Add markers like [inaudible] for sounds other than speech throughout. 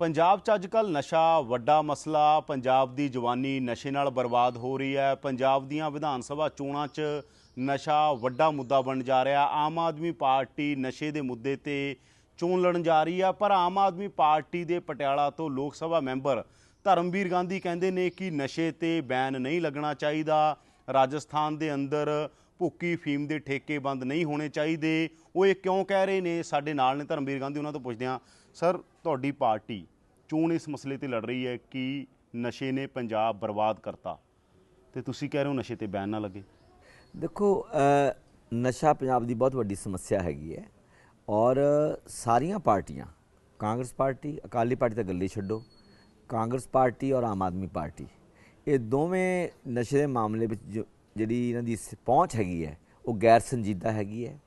ਪੰਜਾਬ 'ਚ ਅੱਜਕੱਲ ਨਸ਼ਾ ਵੱਡਾ ਮਸਲਾ, ਪੰਜਾਬ ਦੀ ਜਵਾਨੀ ਨਸ਼ੇ ਨਾਲ ਬਰਬਾਦ ਹੋ ਰਹੀ ਹੈ। ਪੰਜਾਬ ਦੀਆਂ ਵਿਧਾਨ ਸਭਾ ਚੋਣਾਂ 'ਚ ਨਸ਼ਾ ਵੱਡਾ ਮੁੱਦਾ ਬਣ ਜਾ ਰਿਹਾ। ਆਮ ਆਦਮੀ ਪਾਰਟੀ ਨਸ਼ੇ ਦੇ ਮੁੱਦੇ ਤੇ ਚੋਣ ਲੜਨ ਜਾ ਰਹੀ ਹੈ, ਪਰ ਆਮ ਆਦਮੀ ਪਾਰਟੀ ਦੇ ਪਟਿਆਲਾ ਤੋਂ ਲੋਕ ਸਭਾ ਮੈਂਬਰ ਧਰਮਵੀਰ ਗਾਂਧੀ ਕਹਿੰਦੇ ਨੇ ਕਿ ਨਸ਼ੇ ਤੇ ਬੈਨ ਨਹੀਂ ਲੱਗਣਾ ਚਾਹੀਦਾ। ਰਾਜਸਥਾਨ ਦੇ ਅੰਦਰ ਭੁੱਕੀ ਫੀਮ ਦੇ ਠੇਕੇ ਬੰਦ ਨਹੀਂ ਹੋਣੇ ਚਾਹੀਦੇ। ਉਹ ਇਹ ਕਿਉਂ ਕਹਿ ਰਹੇ ਨੇ? ਸਾਡੇ ਨਾਲ ਨੇ ਧਰਮਵੀਰ ਗਾਂਧੀ, ਉਹਨਾਂ ਤੋਂ ਪੁੱਛਦੇ ਹਾਂ। ਸਰ, ਤੁਹਾਡੀ ਪਾਰਟੀ ਚੋਣ ਇਸ ਮਸਲੇ ਤੇ ਲੜ ਰਹੀ ਹੈ ਕਿ ਨਸ਼ੇ ਨੇ ਪੰਜਾਬ ਬਰਬਾਦ ਕਰਤਾ। ਤੇ ਤੁਸੀਂ ਕਹਿ ਰਹੇ ਹੋ ਨਸ਼ੇ ਤੇ ਬੈਨ ਨਾ ਲੱਗੇ। ਦੇਖੋ ਨਸ਼ਾ ਪੰਜਾਬ ਦੀ ਬਹੁਤ ਵੱਡੀ ਸਮੱਸਿਆ ਹੈਗੀ ਹੈ ਔਰ ਸਾਰੀਆਂ ਪਾਰਟੀਆਂ, ਕਾਂਗਰਸ ਪਾਰਟੀ, ਅਕਾਲੀ ਪਾਰਟੀ ਤਾਂ ਗੱਲੇ ਛੱਡੋ, ਕਾਂਗਰਸ ਪਾਰਟੀ ਔਰ ਆਮ ਆਦਮੀ ਪਾਰਟੀ, ਇਹ ਦੋਵੇਂ ਨਸ਼ੇ ਦੇ ਮਾਮਲੇ ਵਿੱਚ ਜੋ- ਜਿਹੜੀ ਇਹਨਾਂ ਦੀ ਸ- ਪਹੁੰਚ ਹੈਗੀ ਹੈ, ਉਹ ਗੈਰ ਸੰਜੀਦਾ ਹੈਗੀ ਹੈ,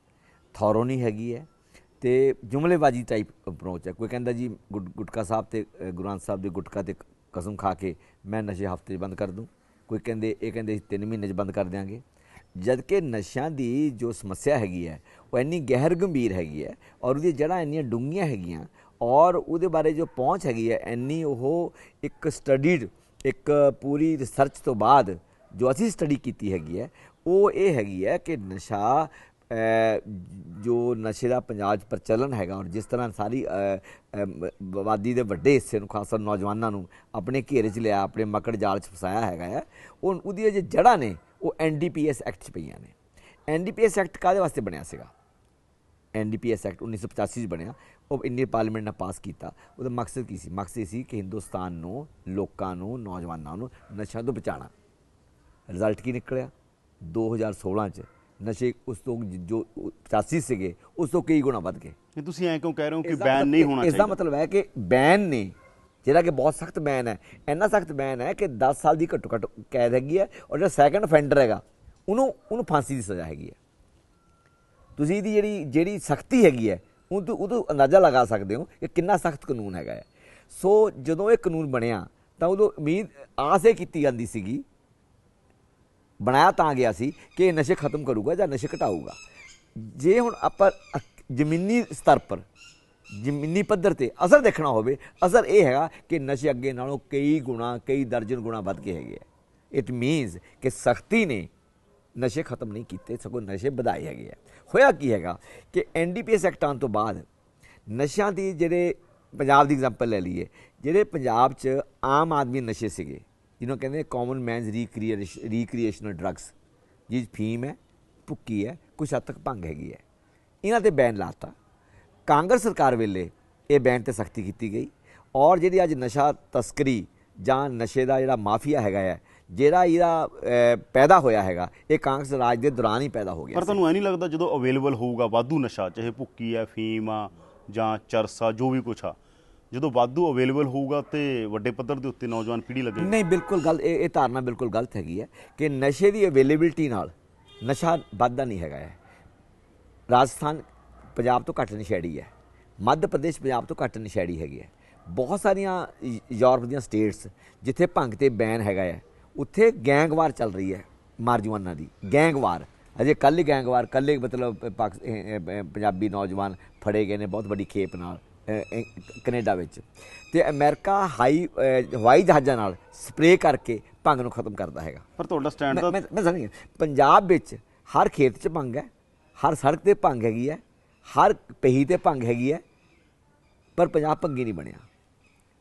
ਥੌਰੋ ਨਹੀਂ ਹੈਗੀ ਹੈ। ਤੇ ਜੁਮਲੇਬਾਜ਼ੀ ਟਾਈਪ ਅਪਰੋਚ ਹੈ। ਕੋਈ ਕਹਿੰਦਾ ਜੀ ਗੁਟ- ਗੁਟਕਾ ਸਾਹਿਬ ਤੇ ਅ, ਗੁਰੂ ਗ੍ਰੰਥ ਸਾਹਿਬ ਦੇ ਗੁਟਕਾ ਤੇ ਕਸਮ ਖਾ ਕੇ ਮੈਂ ਨਸ਼ੇ ਹਫ਼ਤੇ 'ਚ ਬੰਦ ਕਰ ਦੂੰ। ਕੋਈ ਕਹਿੰਦੇ ਇਹ ਕਹਿੰਦੇ 3 ਮਹੀਨੇ 'ਚ ਬੰਦ ਕਰ ਦਿਆਂਗੇ। ਜਦ ਕਿ ਨਸ਼ਿਆਂ ਦੀ ਜੋ ਸਮੱਸਿਆ ਹੈਗੀ ਹੈ ਉਹ ਇੰਨੀ ਗਹਿਰ ਗੰਭੀਰ ਹੈਗੀ ਹੈ ਔਰ ਉਹਦੀ ਜੜ੍ਹਾਂ ਇੰਨੀਆਂ ਡੂੰਘੀਆਂ ਹੈਗੀਆਂ ਔਰ ਉਹਦੇ ਬਾਰੇ ਜੋ ਪਹੁੰਚ ਹੈਗੀ ਹੈ ਇੰਨੀ ਉਹ ਇੱਕ ਸਟੱਡੀਡ ਇੱਕ ਪੂਰੀ ਰਿਸਰਚ ਤੋਂ ਬਾਅਦ ਜੋ ਅਸੀਂ ਸਟੱਡੀ ਕੀਤੀ ਹੈਗੀ ਹੈ ਉਹ ਇਹ ਹੈਗੀ ਹੈ ਕਿ ਨਸ਼ਾ ਜੋ ਨਸ਼ੇ ਦਾ ਪੰਜਾਬ 'ਚ ਪ੍ਰਚਲਨ ਹੈਗਾ ਔਰ ਜਿਸ ਤਰ੍ਹਾਂ ਸਾਰੀ ਆਬਾਦੀ ਦੇ ਵੱਡੇ ਹਿੱਸੇ ਨੂੰ ਖਾਸ ਕਰ ਨੌਜਵਾਨਾਂ ਨੂੰ ਆਪਣੇ ਘੇਰੇ 'ਚ ਲਿਆ, ਆਪਣੇ ਮੱਕੜ ਜਾਲ 'ਚ ਫਸਾਇਆ ਹੈਗਾ ਹੈ ਉਹ ਉਹਦੀਆਂ ਜੇ ਜੜ੍ਹਾਂ ਨੇ, ਉਹ ਐਨਡੀਪੀਐਸ ਐਕਟ 'ਚ ਪਈਆਂ ਨੇ। ਐਨਡੀਪੀਐਸ ਐਕਟ ਕਾਦੇ ਵਾਸਤੇ ਬਣਿਆ ਸੀਗਾ? ਐਨਡੀਪੀਐਸ ਐਕਟ 1985 'ਚ ਬਣਿਆ, ਉਹ ਇੰਡੀਅਨ ਪਾਰਲੀਮੈਂਟ ਨੇ ਪਾਸ ਕੀਤਾ। ਉਹਦਾ ਮਕਸਦ ਕੀ ਸੀ? ਮਕਸਦ ਇਹ ਸੀ ਕਿ ਹਿੰਦੁਸਤਾਨ ਨੂੰ, ਲੋਕਾਂ ਨੂੰ, ਨੌਜਵਾਨਾਂ ਨੂੰ ਨਸ਼ਿਆਂ ਤੋਂ ਬਚਾਉਣਾ। ਰਿਜ਼ਲਟ ਕੀ ਨਿਕਲਿਆ? 2016 ਚ ਨਸ਼ੇ ਉਸ ਤੋਂ ਜ- ਜੋ 85 ਸੀਗੇ ਉਸ ਤੋਂ ਕਈ ਗੁਣਾ ਵੱਧ ਗਏ। ਤੁਸੀਂ ਐਂ ਕਿਉਂ ਕਹਿ ਰਹੇ ਹੋ ਕਿ ਬੈਨ ਨਹੀਂ ਹੋਣਾ ਇਸ ਦਾ ਚਾਹੀਦਾ? ਮਤਲਬ ਹੈ ਕਿ ਬੈਨ ਨੇ ਜਿਹੜਾ ਕਿ ਬਹੁਤ ਸਖਤ ਬੈਨ ਹੈ ਇੰਨਾ ਸਖਤ ਬੈਨ ਹੈ ਕਿ 10 ਸਾਲ ਦੀ ਘੱਟੋ ਘੱਟ ਕੈਦ ਹੈਗੀ ਹੈ ਔਰ ਜਿਹੜਾ ਸੈਕੰਡ ਅਫੈਂਡਰ ਹੈਗਾ ਉਹਨੂੰ ਉਹਨੂੰ ਫਾਂਸੀ ਦੀ ਸਜ਼ਾ ਹੈਗੀ ਹੈ। ਤੁਸੀਂ ਇਹਦੀ ਜਿਹੜੀ ਜਿਹੜੀ ਸਖਤੀ ਹੈਗੀ ਹੈ ਉਹ ਤੋਂ ਉਹ ਤੋਂ ਅੰਦਾਜ਼ਾ ਲਗਾ ਸਕਦੇ ਹੋ ਕਿ ਕਿੰਨਾ ਸਖਤ ਕਾਨੂੰਨ ਹੈਗਾ ਹੈ। ਸੋ ਜਦੋਂ ਇਹ ਕਾਨੂੰਨ ਬਣਿਆ ਤਾਂ ਉਦੋਂ ਉਮੀਦ ਆਸ ਇਹ ਕੀਤੀ ਜਾਂਦੀ ਸੀਗੀ ਬਣਾਇਆ ਤਾਂ ਗਿਆ ਸੀ ਕਿ ਇਹ ਨਸ਼ੇ ਖਤਮ ਕਰੂਗਾ ਜਾਂ ਨਸ਼ੇ ਘਟਾਊਗਾ। ਜੇ ਹੁਣ ਆਪਾਂ ਜ਼ਮੀਨੀ ਸਤਰ ਪਰ, ਜ਼ਮੀਨੀ ਪੱਧਰ ਤੇ ਅਸਰ ਦੇਖਣਾ ਹੋਵੇ, ਅਸਰ ਇਹ ਹੈਗਾ ਕਿ ਨਸ਼ੇ ਅੱਗੇ ਨਾਲੋਂ ਕਈ ਗੁਣਾ, ਕਈ ਦਰਜਨ ਗੁਣਾ ਵੱਧ ਕੇ ਹੈਗੇ ਆ। ਇਟ ਮੀਨਸ ਕਿ ਸਖਤੀ ਨੇ ਨਸ਼ੇ ਖਤਮ ਨਹੀਂ ਕੀਤੇ, ਸਗੋਂ ਨਸ਼ੇ ਵਧਾਏ ਹੈਗੇ ਆ। ਹੋਇਆ ਕੀ ਹੈਗਾ ਕਿ ਐਨਡੀਪੀਐਸ ਐਕਟ ਆਉਣ ਤੋਂ ਬਾਅਦ ਨਸ਼ਿਆਂ ਦੀ ਜਿਹੜੇ, ਪੰਜਾਬ ਦੀ ਐਗਜ਼ਾਮਪਲ ਲੈ ਲਈਏ, ਜਿਹੜੇ ਪੰਜਾਬ 'ਚ ਆਮ ਆਦਮੀ ਨਸ਼ੇ ਸੀਗੇ ਜਿਹਨੂੰ ਕਹਿੰਦੇ ਕਾਮਨ ਮੈਨਸ ਰੀਕ੍ਰੀਏਸ਼ਨਲ ਡਰੱਗਸ ਜਿਹ ਫੀਮ ਹੈ ਭੁੱਕੀ ਹੈ ਕੁਛ ਹੱਦ ਤੱਕ ਭੰਗ ਹੈਗੀ ਹੈ। ਇਹਨਾਂ ਤੇ ਬੈਨ ਲਾਤਾ। ਕਾਂਗਰਸ ਸਰਕਾਰ ਵੇਲੇ ਇਹ ਬੈਨ ਤੇ ਸਖਤੀ ਕੀਤੀ ਗਈ। ਔਰ ਜਿਹੜੀ ਅੱਜ ਨਸ਼ਾ ਤਸਕਰੀ ਜਾਂ ਨਸ਼ੇ ਦਾ ਜਿਹੜਾ ਮਾਫੀਆ ਹੈਗਾ ਹੈ ਜਿਹੜਾ ਇਹਦਾ ਪੈਦਾ ਹੋਇਆ ਹੈਗਾ ਇਹ ਕਾਂਗਰਸ ਰਾਜ ਦੇ ਦੌਰਾਨ ਹੀ ਪੈਦਾ ਹੋ ਗਿਆ ਪਰ। ਤੁਹਾਨੂੰ ਐ ਨਹੀਂ ਲੱਗਦਾ ਜਦੋਂ ਅਵੇਲੇਬਲ ਹੋਊਗਾ ਵਾਧੂ ਨਸ਼ਾ ਚਾਹੇ ਭੁੱਕੀ ਆ ਫੀਮ ਆ ਜਾਂ ਚਰਸਾ ਜੋ ਵੀ ਕੁਛ ਆ ਜਦੋਂ ਵਾਧੂ ਅਵੇਲੇਬਲ ਹੋਊਗਾ ਤੇ ਵੱਡੇ ਪੱਧਰ ਦੇ ਉੱਤੇ ਨੌਜਵਾਨ ਪੀੜ੍ਹੀ ਲੱਗੇ ਨਹੀਂ, ਬਿਲਕੁਲ ਗੱਲ, ਇਹ ਇਹ ਧਾਰਨਾ ਬਿਲਕੁਲ ਗਲਤ ਹੈਗੀ ਹੈ ਕਿ ਨਸ਼ੇ ਦੀ ਅਵੇਲੇਬਿਲਟੀ ਨਾਲ ਨਸ਼ਾ ਵੱਧਦਾ ਨਹੀਂ ਹੈਗਾ ਹੈ ਰਾਜਸਥਾਨ ਪੰਜਾਬ ਤੋਂ ਘੱਟ ਨਸ਼ੇੜੀ ਹੈ। ਮੱਧ ਪ੍ਰਦੇਸ਼ ਪੰਜਾਬ ਤੋਂ ਘੱਟ ਨਸ਼ੇੜੀ ਹੈਗੀ ਹੈ। ਬਹੁਤ ਸਾਰੀਆਂ ਯੂਰਪ ਦੀਆਂ ਸਟੇਟਸ ਜਿੱਥੇ ਭੰਗ ਤੇ ਬੈਨ ਹੈਗਾ ਹੈ, ਉੱਥੇ ਗੈਂਗਵਾਰ ਚੱਲ ਰਹੀ ਹੈ ਮਾਰਜਵਾਨਾਂ ਦੀ। ਗੈਂਗਵਾਰ ਅਜੇ ਕੱਲ੍ਹ ਹੀ ਗੈਂਗਵਾਰ ਕੱਲ੍ਹ ਹੀ ਮਤਲਬ ਪੰਜਾਬੀ ਨੌਜਵਾਨ ਫੜੇ ਗਏ ਨੇ ਬਹੁਤ ਵੱਡੀ ਖੇਪ ਨਾਲ। ਕੈਨੇਡਾ ਵਿੱਚ। ਤੇ ਅਮਰੀਕਾ ਹਾਈ ਹਵਾਈ ਜਹਾਜ਼ਾਂ ਨਾਲ ਸਪਰੇਅ ਕਰਕੇ ਭੰਗ ਨੂੰ ਖਤਮ ਕਰਦਾ ਹੈਗਾ। ਪਰ ਤੁਹਾਡਾ ਸਟੈਂਡ ਮੈਂ ਸਮਝ ਗਿਆ। ਪੰਜਾਬ ਵਿੱਚ ਹਰ ਖੇਤ 'ਚ ਭੰਗ ਹੈ ਹਰ ਸੜਕ ਤੇ ਭੰਗ ਹੈਗੀ ਹੈ ਹਰ ਪਹੀ ਤੇ ਭੰਗ ਹੈਗੀ ਹੈ ਪਰ ਪੰਜਾਬ ਭੰਗੀ ਨਹੀਂ ਬਣਿਆ।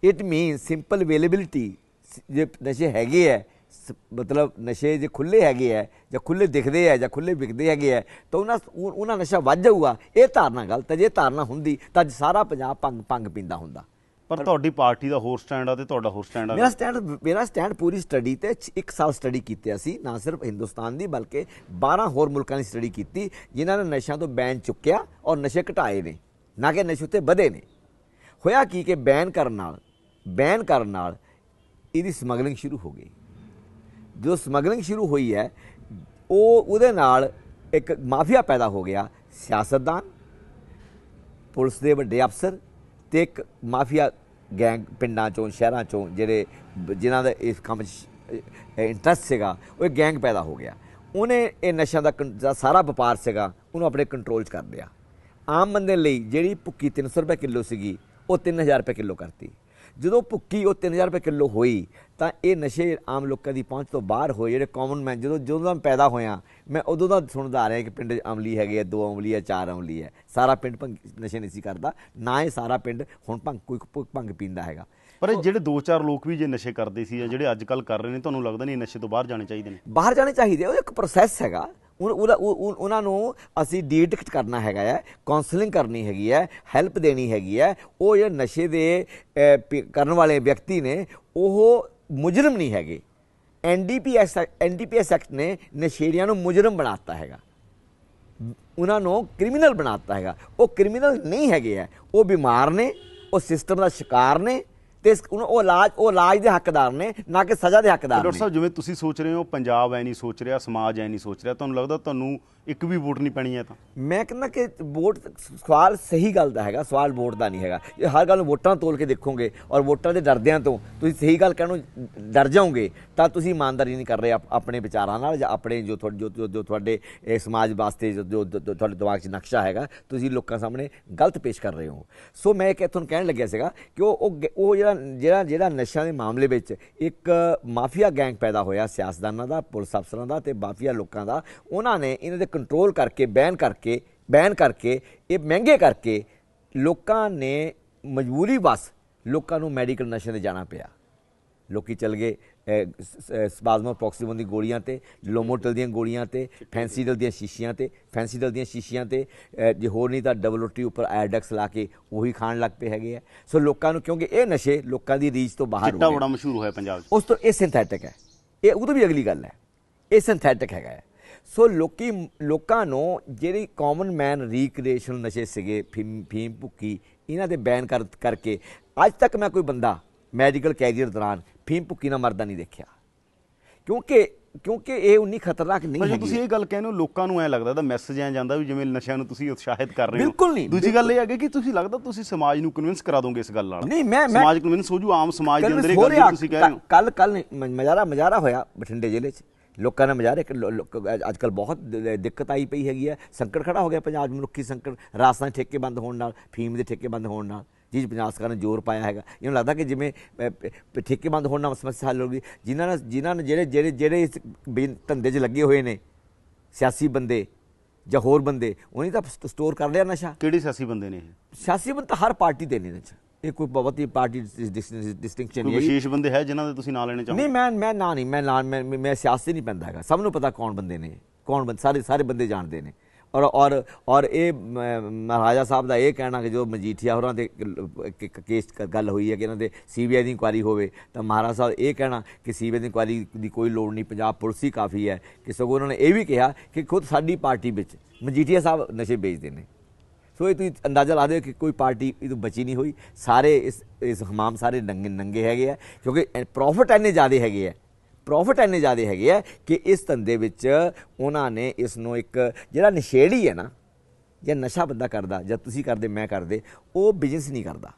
ਇਟ ਮੀਨ ਸਿੰਪਲ ਅਵੇਲੇਬਿਲਿਟੀ ਜੇ ਨਸ਼ੇ ਹੈਗੇ ਹੈ ਮਤਲਬ ਨਸ਼ੇ ਜੇ ਖੁੱਲੇ ਹੈਗੇ ਹੈ ਜਾਂ ਖੁੱਲੇ ਦਿਖਦੇ ਹੈ ਜਾਂ ਖੁੱਲੇ ਵਿਕਦੇ ਹੈਗੇ ਹੈ ਤਾਂ ਉਹਨਾਂ ਉਹ- ਉਹਨਾਂ ਨਸ਼ਾ ਵੱਧ ਜਾਊਗਾ। ਇਹ ਧਾਰਨਾ ਗਲਤ ਹੈ ਜੇ ਧਾਰਨਾ ਹੁੰਦੀ ਤਾਂ ਅੱਜ ਸਾਰਾ ਪੰਜਾਬ ਭੰਗ ਭੰਗ ਪੀਂਦਾ ਹੁੰਦਾ। ਪਰ ਤੁਹਾਡੀ ਪਾਰਟੀ ਦਾ ਹੋਰ ਸਟੈਂਡ ਆ ਤੇ ਤੁਹਾਡਾ ਹੋਰ ਸਟੈਂਡ ਆ। ਮੇਰਾ ਸਟੈਂਡ ਮੇਰਾ ਸਟੈਂਡ ਪੂਰੀ ਸਟੱਡੀ ਤੇ ਇੱਕ ਸਾਲ ਸਟੱਡੀ ਕੀਤੀ ਅਸੀਂ ਨਾ ਸਿਰਫ ਹਿੰਦੁਸਤਾਨ ਦੀ ਬਲਕਿ 12 ਹੋਰ ਮੁਲਕਾਂ ਦੀ ਸਟੱਡੀ ਕੀਤੀ ਜਿਨ੍ਹਾਂ ਨੇ ਨਸ਼ਿਆਂ ਤੋਂ ਬੈਨ ਚੁੱਕਿਆ ਔਰ ਨਸ਼ੇ ਘਟਾਏ ਨੇ ਨਾ ਕਿ ਨਸ਼ੇ ਉੱਤੇ ਵਧੇ ਨੇ। ਹੋਇਆ ਕੀ ਕਿ ਬੈਨ ਕਰਨ ਨਾਲ ਬੈਨ ਕਰਨ ਨਾਲ ਇਹਦੀ ਸਮਗਲਿੰਗ ਸ਼ੁਰੂ ਹੋ ਗਈ। ਜੋ ਸਮਗਲਿੰਗ ਸ਼ੁਰੂ ਹੋਈ ਹੈ, ਉਹ ਉਹਦੇ ਨਾਲ ਇੱਕ ਮਾਫੀਆ ਪੈਦਾ ਹੋ ਗਿਆ, ਸਿਆਸਤਦਾਨ, ਪੁਲਿਸ ਦੇ ਵੱਡੇ ਅਫਸਰ ਤੇ ਇੱਕ ਮਾਫੀਆ ਗੈਂਗ ਪਿੰਡਾਂ ਚੋਂ, ਸ਼ਹਿਰਾਂ ਚੋਂ ਜਿਹੜੇ ਬ- ਜਿਨ੍ਹਾਂ ਦਾ ਇਸ ਕੰਮ 'ਚ ਇੰਟਰਸਟ ਸੀਗਾ, ਉਹ ਇੱਕ ਗੈਂਗ ਪੈਦਾ ਹੋ ਗਿਆ। ਉਹਨੇ ਇਹ ਨਸ਼ਿਆਂ ਦਾ ਕੰ- ਜਿਹੜਾ ਸਾਰਾ ਵਪਾਰ ਸੀਗਾ, ਉਹਨੂੰ ਆਪਣੇ ਕੰਟਰੋਲ 'ਚ ਕਰ ਲਿਆ। ਆਮ ਬੰਦੇ ਲਈ ਜਿਹੜੀ ਭੁੱਕੀ 300 ਰੁਪਏ ਕਿਲੋ ਸੀਗੀ, ਉਹ 3000 ਰੁਪਏ ਕਿਲੋ ਕਰਤੀ। ਜਦੋਂ ਭੁੱਕੀ ਉਹ 3000 ਰੁਪਏ ਕਿਲੋ ਹੋਈ ਤਾਂ ਇਹ ਨਸ਼ੇ ਆਮ ਲੋਕਾਂ ਦੀ ਪਹੁੰਚ ਤੋਂ ਬਾਹਰ ਹੋਏ ਜਿਹੜੇ ਕਾਮਨ ਮੈਨ ਜਦੋਂ ਜਦੋਂ ਦਾ ਪੈਦਾ ਹੋਇਆ ਮੈਂ ਉਦੋਂ ਦਾ ਸੁਣਦਾ ਆ ਰਿਹਾ ਕਿ ਪਿੰਡ 'ਚ ਅਮਲੀ ਹੈਗੇ ਆ ਦੋ ਅਮਲੀ ਆ ਚਾਰ ਅਮਲੀ ਆ। ਸਾਰਾ ਪਿੰਡ ਭੰਗ ਨਸ਼ੇ ਨਹੀਂ ਸੀ ਕਰਦਾ ਨਾ ਇਹ ਸਾਰਾ ਪਿੰਡ ਹੁਣ ਭੰਗ ਕੋਈ ਭੰਗ ਪੀਂਦਾ ਹੈਗਾ। ਪਰ ਇਹ ਜਿਹੜੇ ਦੋ ਚਾਰ ਲੋਕ ਵੀ ਜੇ ਨਸ਼ੇ ਕਰਦੇ ਸੀ ਜਾਂ ਜਿਹੜੇ ਅੱਜ ਕੱਲ ਕਰ ਰਹੇ ਨੇ ਤੁਹਾਨੂੰ ਲੱਗਦਾ ਨਹੀਂ ਨਸ਼ੇ ਤੋਂ ਬਾਹਰ ਜਾਣੇ ਚਾਹੀਦੇ ਨੇ? ਬਾਹਰ ਜਾਣੇ ਚਾਹੀਦੇ ਉਹ ਇੱਕ ਪ੍ਰੋਸੈਸ ਹੈਗਾ। ਉਹ- ਉਹਦਾ ਉਹ- ਉਹਨਾਂ ਨੂੰ ਅਸੀਂ ਡੀਟੈਕਟ ਕਰਨਾ ਹੈਗਾ ਹੈ ਕਾਉਂਸਲਿੰਗ ਕਰਨੀ ਹੈਗੀ ਹੈ ਹੈਲਪ ਦੇਣੀ ਹੈਗੀ ਹੈ। ਉਹ ਜਿਹੜੇ ਨਸ਼ੇ ਦੇ ਅਹ, ਕਰਨ ਵਾਲੇ ਵਿਅਕਤੀ ਨੇ ਉਹ ਮੁਜਰਮ ਨਹੀਂ ਹੈਗੇ। ਐਨਡੀਪੀਐਸ ਐਨਡੀਪੀਐਸ ਐਕਟ ਨੇ ਨਸ਼ੇੜੀਆਂ ਨੂੰ ਮੁਜਰਮ ਬਣਾਤਾ ਹੈਗਾ। ਉਹਨਾਂ ਨੂੰ ਕ੍ਰਿਮੀਨਲ ਬਣਾਤਾ ਹੈਗਾ। ਉਹ ਕ੍ਰਿਮੀਨਲ ਨਹੀਂ ਹੈਗੇ ਹੈ। ਉਹ ਬਿਮਾਰ ਨੇ ਉਹ ਸਿਸਟਮ ਦਾ ਸ਼ਿਕਾਰ ਨੇ ਤੇ ਉਹ ਇਲਾਜ ਉਹ ਇਲਾਜ ਦੇ ਹੱਕਦਾਰ ਨੇ ਨਾ ਕਿ ਸਜ਼ਾ ਦੇ ਹੱਕਦਾਰ ਡਾਕਟਰ ਨੇ। ਸਾਹਿਬ ਜਿਵੇਂ ਤੁਸੀਂ ਸੋਚ ਰਹੇ ਹੋ ਪੰਜਾਬ ਐ ਨਹੀਂ ਸੋਚ ਰਿਹਾ ਸਮਾਜ ਐ ਨਹੀਂ ਸੋਚ ਰਿਹਾ ਤੁਹਾਨੂੰ ਲੱਗਦਾ ਤੁਹਾਨੂੰ ਇੱਕ ਵੀ ਵੋਟ ਨਹੀਂ ਪੈਣੀ ਹੈ ਤਾਂ। ਮੈਂ ਕਹਿੰਦਾ ਕਿ ਵੋਟ ਸਵਾਲ ਸਹੀ ਗੱਲ ਦਾ ਹੈਗਾ, ਸਵਾਲ ਵੋਟ ਦਾ ਨਹੀਂ ਹੈਗਾ। ਇਹ ਹਰ ਗੱਲ ਨੂੰ ਵੋਟਾਂ ਤੋਲ ਕੇ ਦੇਖੋਗੇ ਔਰ ਵੋਟਾਂ ਦੇ ਡਰਦਿਆਂ ਤੋਂ ਤੁਸੀਂ ਸਹੀ ਗੱਲ ਕਹਿਣ ਨੂੰ ਡਰ ਜਾਓਗੇ, ਤਾਂ ਤੁਸੀਂ ਇਮਾਨਦਾਰੀ ਨਹੀਂ ਕਰ ਰਹੇ ਆਪਣੇ ਵਿਚਾਰਾਂ ਨਾਲ ਜਾਂ ਆਪਣੇ ਜੋ ਤੁਹਾਡੇ ਜੋ- ਤੁਹਾਡੇ ਸਮਾਜ ਵਾਸਤੇ ਜੋ ਜੋ- ਤੁਹਾਡੇ ਦਿਮਾਗ 'ਚ ਨਕਸ਼ਾ ਹੈਗਾ, ਤੁਸੀਂ ਲੋਕਾਂ ਸਾਹਮਣੇ ਗਲਤ ਪੇਸ਼ ਕਰ ਰਹੇ ਹੋ। ਸੋ ਮੈਂ ਕਿ ਤੁਹਾਨੂੰ ਕਹਿਣ ਲੱਗਿਆ ਸੀਗਾ ਕਿ ਉਹ ਉਹ ਗ- ਉਹ ਜਿਹੜਾ ਜਿਹੜਾ ਜਿਹੜਾ ਨਸ਼ਿਆਂ ਦੇ ਮਾਮਲੇ ਵਿੱਚ ਇੱਕ ਮਾਫੀਆ ਗੈਂਗ ਪੈਦਾ ਹੋਇਆ ਸਿਆਸਦਾਨਾਂ ਦਾ, ਪੁਲਿਸ ਅਫਸਰਾਂ ਦਾ ਤੇ ਮਾਫੀਆ ਲੋਕਾਂ ਦਾ, ਉਹਨਾਂ ਨੇ ਇਹਨਾਂ ਦੇ ਕੰਟਰੋਲ ਕਰਕੇ ਬੈਨ ਕਰਕੇ ਬੈਨ ਕਰਕੇ ਇਹ ਮਹਿੰਗੇ ਕਰਕੇ ਲੋਕਾਂ ਨੇ ਮਜਬੂਰੀ ਬਸ ਲੋਕਾਂ ਨੂੰ ਮੈਡੀਕਲ ਨਸ਼ੇ ਤੇ ਜਾਣਾ ਪਿਆ। ਲੋਕੀ ਚਲ ਗਏ ਸਪਾਜ਼ਮੋ ਪ੍ਰੋਕਸੀਮੋਨ ਦੀ ਗੋਲੀਆਂ ਤੇ ਲੋਮੋਟਲ ਦੀਆਂ ਗੋਲੀਆਂ ਤੇ ਫੈਂਸੀਡਲ ਦੀਆਂ ਸ਼ੀਸ਼ੀਆਂ ਤੇ ਫੈਂਸੀਡਲ ਦੀਆਂ ਸ਼ੀਸ਼ੀਆਂ ਤੇ ਜੇ ਹੋਰ ਨਹੀਂ ਤਾਂ ਡਬਲਓਟੀ ਉੱਪਰ ਆਇਡੈਕਸ ਲਾ ਕੇ ਉਹੀ ਖਾਣ ਲੱਗ ਪਏ ਹੈਗੇ ਆ। ਸੋ ਲੋਕਾਂ ਨੂੰ ਕਿਉਂਕਿ ਇਹ ਨਸ਼ੇ ਲੋਕਾਂ ਦੀ ਰੀਚ ਤੋਂ ਬਾਹਰ ਹੋ ਗਏ ਬੜਾ ਮਸ਼ਹੂਰ ਹੋਇਆ ਪੰਜਾਬ 'ਚ। ਉਸ ਤੋਂ ਇਹ ਸਿੰਥੈਟਿਕ ਹੈ। ਇਹ ਉਹ ਤੋਂ ਵੀ ਅਗਲੀ ਗੱਲ ਹੈ। ਇਹ ਸਿੰਥੈਟਿਕ ਹੈਗਾ। ਸੋ ਲੋਕੀ ਲੋਕਾਂ ਨੂੰ ਜਿਹੜੀ ਕਾਮਨ ਮੈਨ ਰੀਕ੍ਰੀਏਸ਼ਨਲ ਨਸ਼ੇ ਸੀਗੇ ਫੀਮ ਫੀਮ ਭੁੱਕੀ ਇਹਨਾਂ ਦੇ ਬੈਨ ਕਰ ਕਰਕੇ ਅੱਜ ਤੱਕ ਮੈਂ ਕੋਈ ਬੰਦਾ ਮੈਡੀਕਲ ਕੈਰੀਅਰ ਦੌਰਾਨ ਫੀਮ ਭੁੱਕੀ ਨਾਲ ਮਰਦਾ ਨਹੀਂ ਦੇਖਿਆ। ਕਿਉਂਕਿ ਕਿਉਂਕਿ ਇਹ ਉਨੀ ਖਤਰਨਾਕ ਨਹੀਂ ਹੈਗੀ। ਤੁਸੀਂ ਇਹ ਗੱਲ ਕਹਿੰਦੇ ਹੋ ਲੋਕਾਂ ਨੂੰ ਐ ਲੱਗਦਾ ਤਾਂ ਮੈਸੇਜ ਐ ਜਾਂਦਾ ਵੀ ਜਿਵੇਂ ਨਸ਼ਿਆਂ ਨੂੰ ਤੁਸੀਂ ਉਤਸ਼ਾਹਿਤ ਕਰ ਰਹੇ ਹੋ। ਬਿਲਕੁਲ ਨਹੀਂ, ਦੂਜੀ ਗੱਲ ਇਹ ਹੈ ਕਿ ਤੁਸੀਂ ਲੱਗਦਾ ਤੁਸੀਂ ਸਮਾਜ ਨੂੰ ਕਨਵਿੰਸ ਕਰਾ ਦੋਗੇ ਇਸ ਗੱਲ ਨਾਲ। ਨਹੀਂ, ਮੈਂ- ਮੈਂ- ਸਮਾਜ ਕਨਵਿੰਸ ਹੋ ਜੂ ਆਮ ਸਮਾਜ ਦੇ ਅੰਦਰ ਇਹ ਹੋ ਗੱਲ ਤੁਸੀਂ ਕਹਿ ਰਹੇ ਹੋ। ਕੱਲ ਕੱਲ ਮਜ਼ਾਰਾ ਮਜ਼ਾਰਾ ਹੋਇਆ ਬਠਿੰਡੇ ਜ਼ਿਲ੍ਹੇ 'ਚ। ਲੋਕਾਂ ਨੇ ਮਜ਼ਾਰੇ ਅੱਜ ਕੱਲ ਬਹੁਤ ਦਿੱਕਤ ਆਈ ਪਈ ਹੈਗੀ ਹੈ। ਸੰਕਟ ਖੜਾ ਹੋ ਗਿਆ ਪੰਜਾਬ ਮਨੁੱਖੀ ਸੰਕਟ ਰਾਸਤਾਂ ਦੇ ਠੇਕੇ ਬੰਦ ਹੋਣ ਨਾਲ ਫੀਮ ਦੇ ਠੇਕੇ ਬੰਦ ਹੋਣ ਨਾਲ ਜਿਸ ਪੰਜਾਬ ਸਰਕਾਰ ਨੇ ਜ਼ੋਰ ਪਾਇਆ ਹੈਗਾ। ਇਹਨੂੰ ਲੱਗਦਾ ਕਿ ਜਿਵੇਂ ਠੇਕੇ ਬੰਦ ਹੋਣ ਨਾਲ ਸਮੱਸਿਆ ਹੱਲ ਹੋ ਗਈ। ਜਿਨ੍ਹਾਂ ਨੇ ਜਿਨ੍ਹਾਂ ਨੇ ਜਿਹੜੇ ਜਿਹੜੇ ਜਿਹੜੇ ਇਸ ਧੰਦੇ 'ਚ ਲੱਗੇ ਹੋਏ ਨੇ ਸਿਆਸੀ ਬੰਦੇ ਜਾਂ ਹੋਰ ਬੰਦੇ ਉਹਨੇ ਤਾਂ ਸਟ- ਸਟੋਰ ਕਰ ਲਿਆ ਨਸ਼ਾ। ਕਿਹੜੇ ਸਿਆਸੀ ਬੰਦੇ ਨੇ ਇਹ? ਸਿਆਸੀ ਬੰਦਾ ਹਰ ਪਾਰਟੀ ਦੇ ਨੇ ਇਹਦੇ 'ਚ। ਇਹ ਕੋਈ ਬਹੁਤ ਹੀ ਪਾਰਟੀ ਡਿਸਟਿੰਕਸ਼ਨ ਨਹੀਂ ਹੈਗੀ ਵਿਸ਼ੇਸ਼ ਬੰਦੇ ਹੈ ਜਿਨ੍ਹਾਂ ਦੇ ਤੁਸੀਂ ਨਾਂ ਲੈਣੇ ਚਾਹੋ ਨਹੀਂ ਮੈਂ ਮੈਂ ਨਾ ਨਹੀਂ ਮੈਂ ਨਾ ਮੈਂ ਮੈਂ- ਸਿਆਸਤ ਨਹੀਂ ਪੈਂਦਾ ਹੈਗਾ। ਸਭ ਨੂੰ ਪਤਾ ਕੌਣ ਬੰਦੇ ਨੇ ਕੌਣ ਬੰਦੇ ਸਾਰੇ ਸਾਰੇ ਬੰਦੇ ਜਾਣਦੇ ਨੇ। ਔਰ ਔਰ ਔਰ ਇਹ ਮਹਾਰਾਜਾ ਸਾਹਿਬ ਦਾ ਇਹ ਕਹਿਣਾ ਕਿ ਜੋ ਮਜੀਠੀਆ ਹੋਰਾਂ ਦੇ ਕੇਸ ਗੱਲ ਹੋਈ ਹੈ ਕਿ ਇਹਨਾਂ ਦੇ ਸੀਬੀਆਈ ਦੀ ਇਨਕੁਆਰੀ ਹੋਵੇ ਤਾਂ ਮਹਾਰਾਜਾ ਸਾਹਿਬ ਇਹ ਕਹਿਣਾ ਕਿ ਸੀਬੀਆਈ ਦੀ ਇਨਕੁਆਰੀ ਦੀ ਕੋਈ ਲੋੜ ਨਹੀਂ ਪੰਜਾਬ ਪੁਲਿਸ ਹੀ ਕਾਫੀ ਹੈ। ਕਿ ਸਗੋਂ ਉਹਨਾਂ ਨੇ ਇਹ ਵੀ ਕਿਹਾ ਕਿ ਖੁਦ ਸਾਡੀ ਪਾਰਟੀ ਵਿੱਚ ਮਜੀਠੀਆ ਸਾਹਿਬ ਨਸ਼ੇ ਵੇਚਦੇ ਨੇ। ਸੋ ਇਹ ਤੁਸੀਂ ਅੰਦਾਜ਼ਾ ਲਾ ਦਿਓ ਕਿ ਕੋਈ ਪਾਰਟੀ ਇਹ ਤੋਂ ਬਚੀ ਨਹੀਂ ਹੋਈ। ਸਾਰੇ ਇਸ ਇਸ ਹਮਾਮ ਸਾਰੇ ਨੰਗੇ ਨੰਗੇ ਹੈਗੇ ਆ ਕਿਉਂਕਿ ਪ੍ਰੋਫਿਟ ਇੰਨੇ ਜ਼ਿਆਦੇ ਹੈਗੇ ਆ। ਪ੍ਰੋਫਿਟ ਇੰਨੇ ਜ਼ਿਆਦੇ ਹੈਗੇ ਆ ਕਿ ਇਸ ਧੰਦੇ ਵਿੱਚ ਉਹਨਾਂ ਨੇ ਇਸ ਨੂੰ ਇੱਕ ਜਿਹੜਾ ਨਸ਼ੇੜੀ ਹੈ ਨਾ ਜਾਂ ਨਸ਼ਾ ਬੰਦਾ ਕਰਦਾ ਜਾਂ ਤੁਸੀਂ ਕਰਦੇ ਮੈਂ ਕਰਦੇ ਉਹ ਬਿਜ਼ਨਸ ਨਹੀਂ ਕਰਦਾ।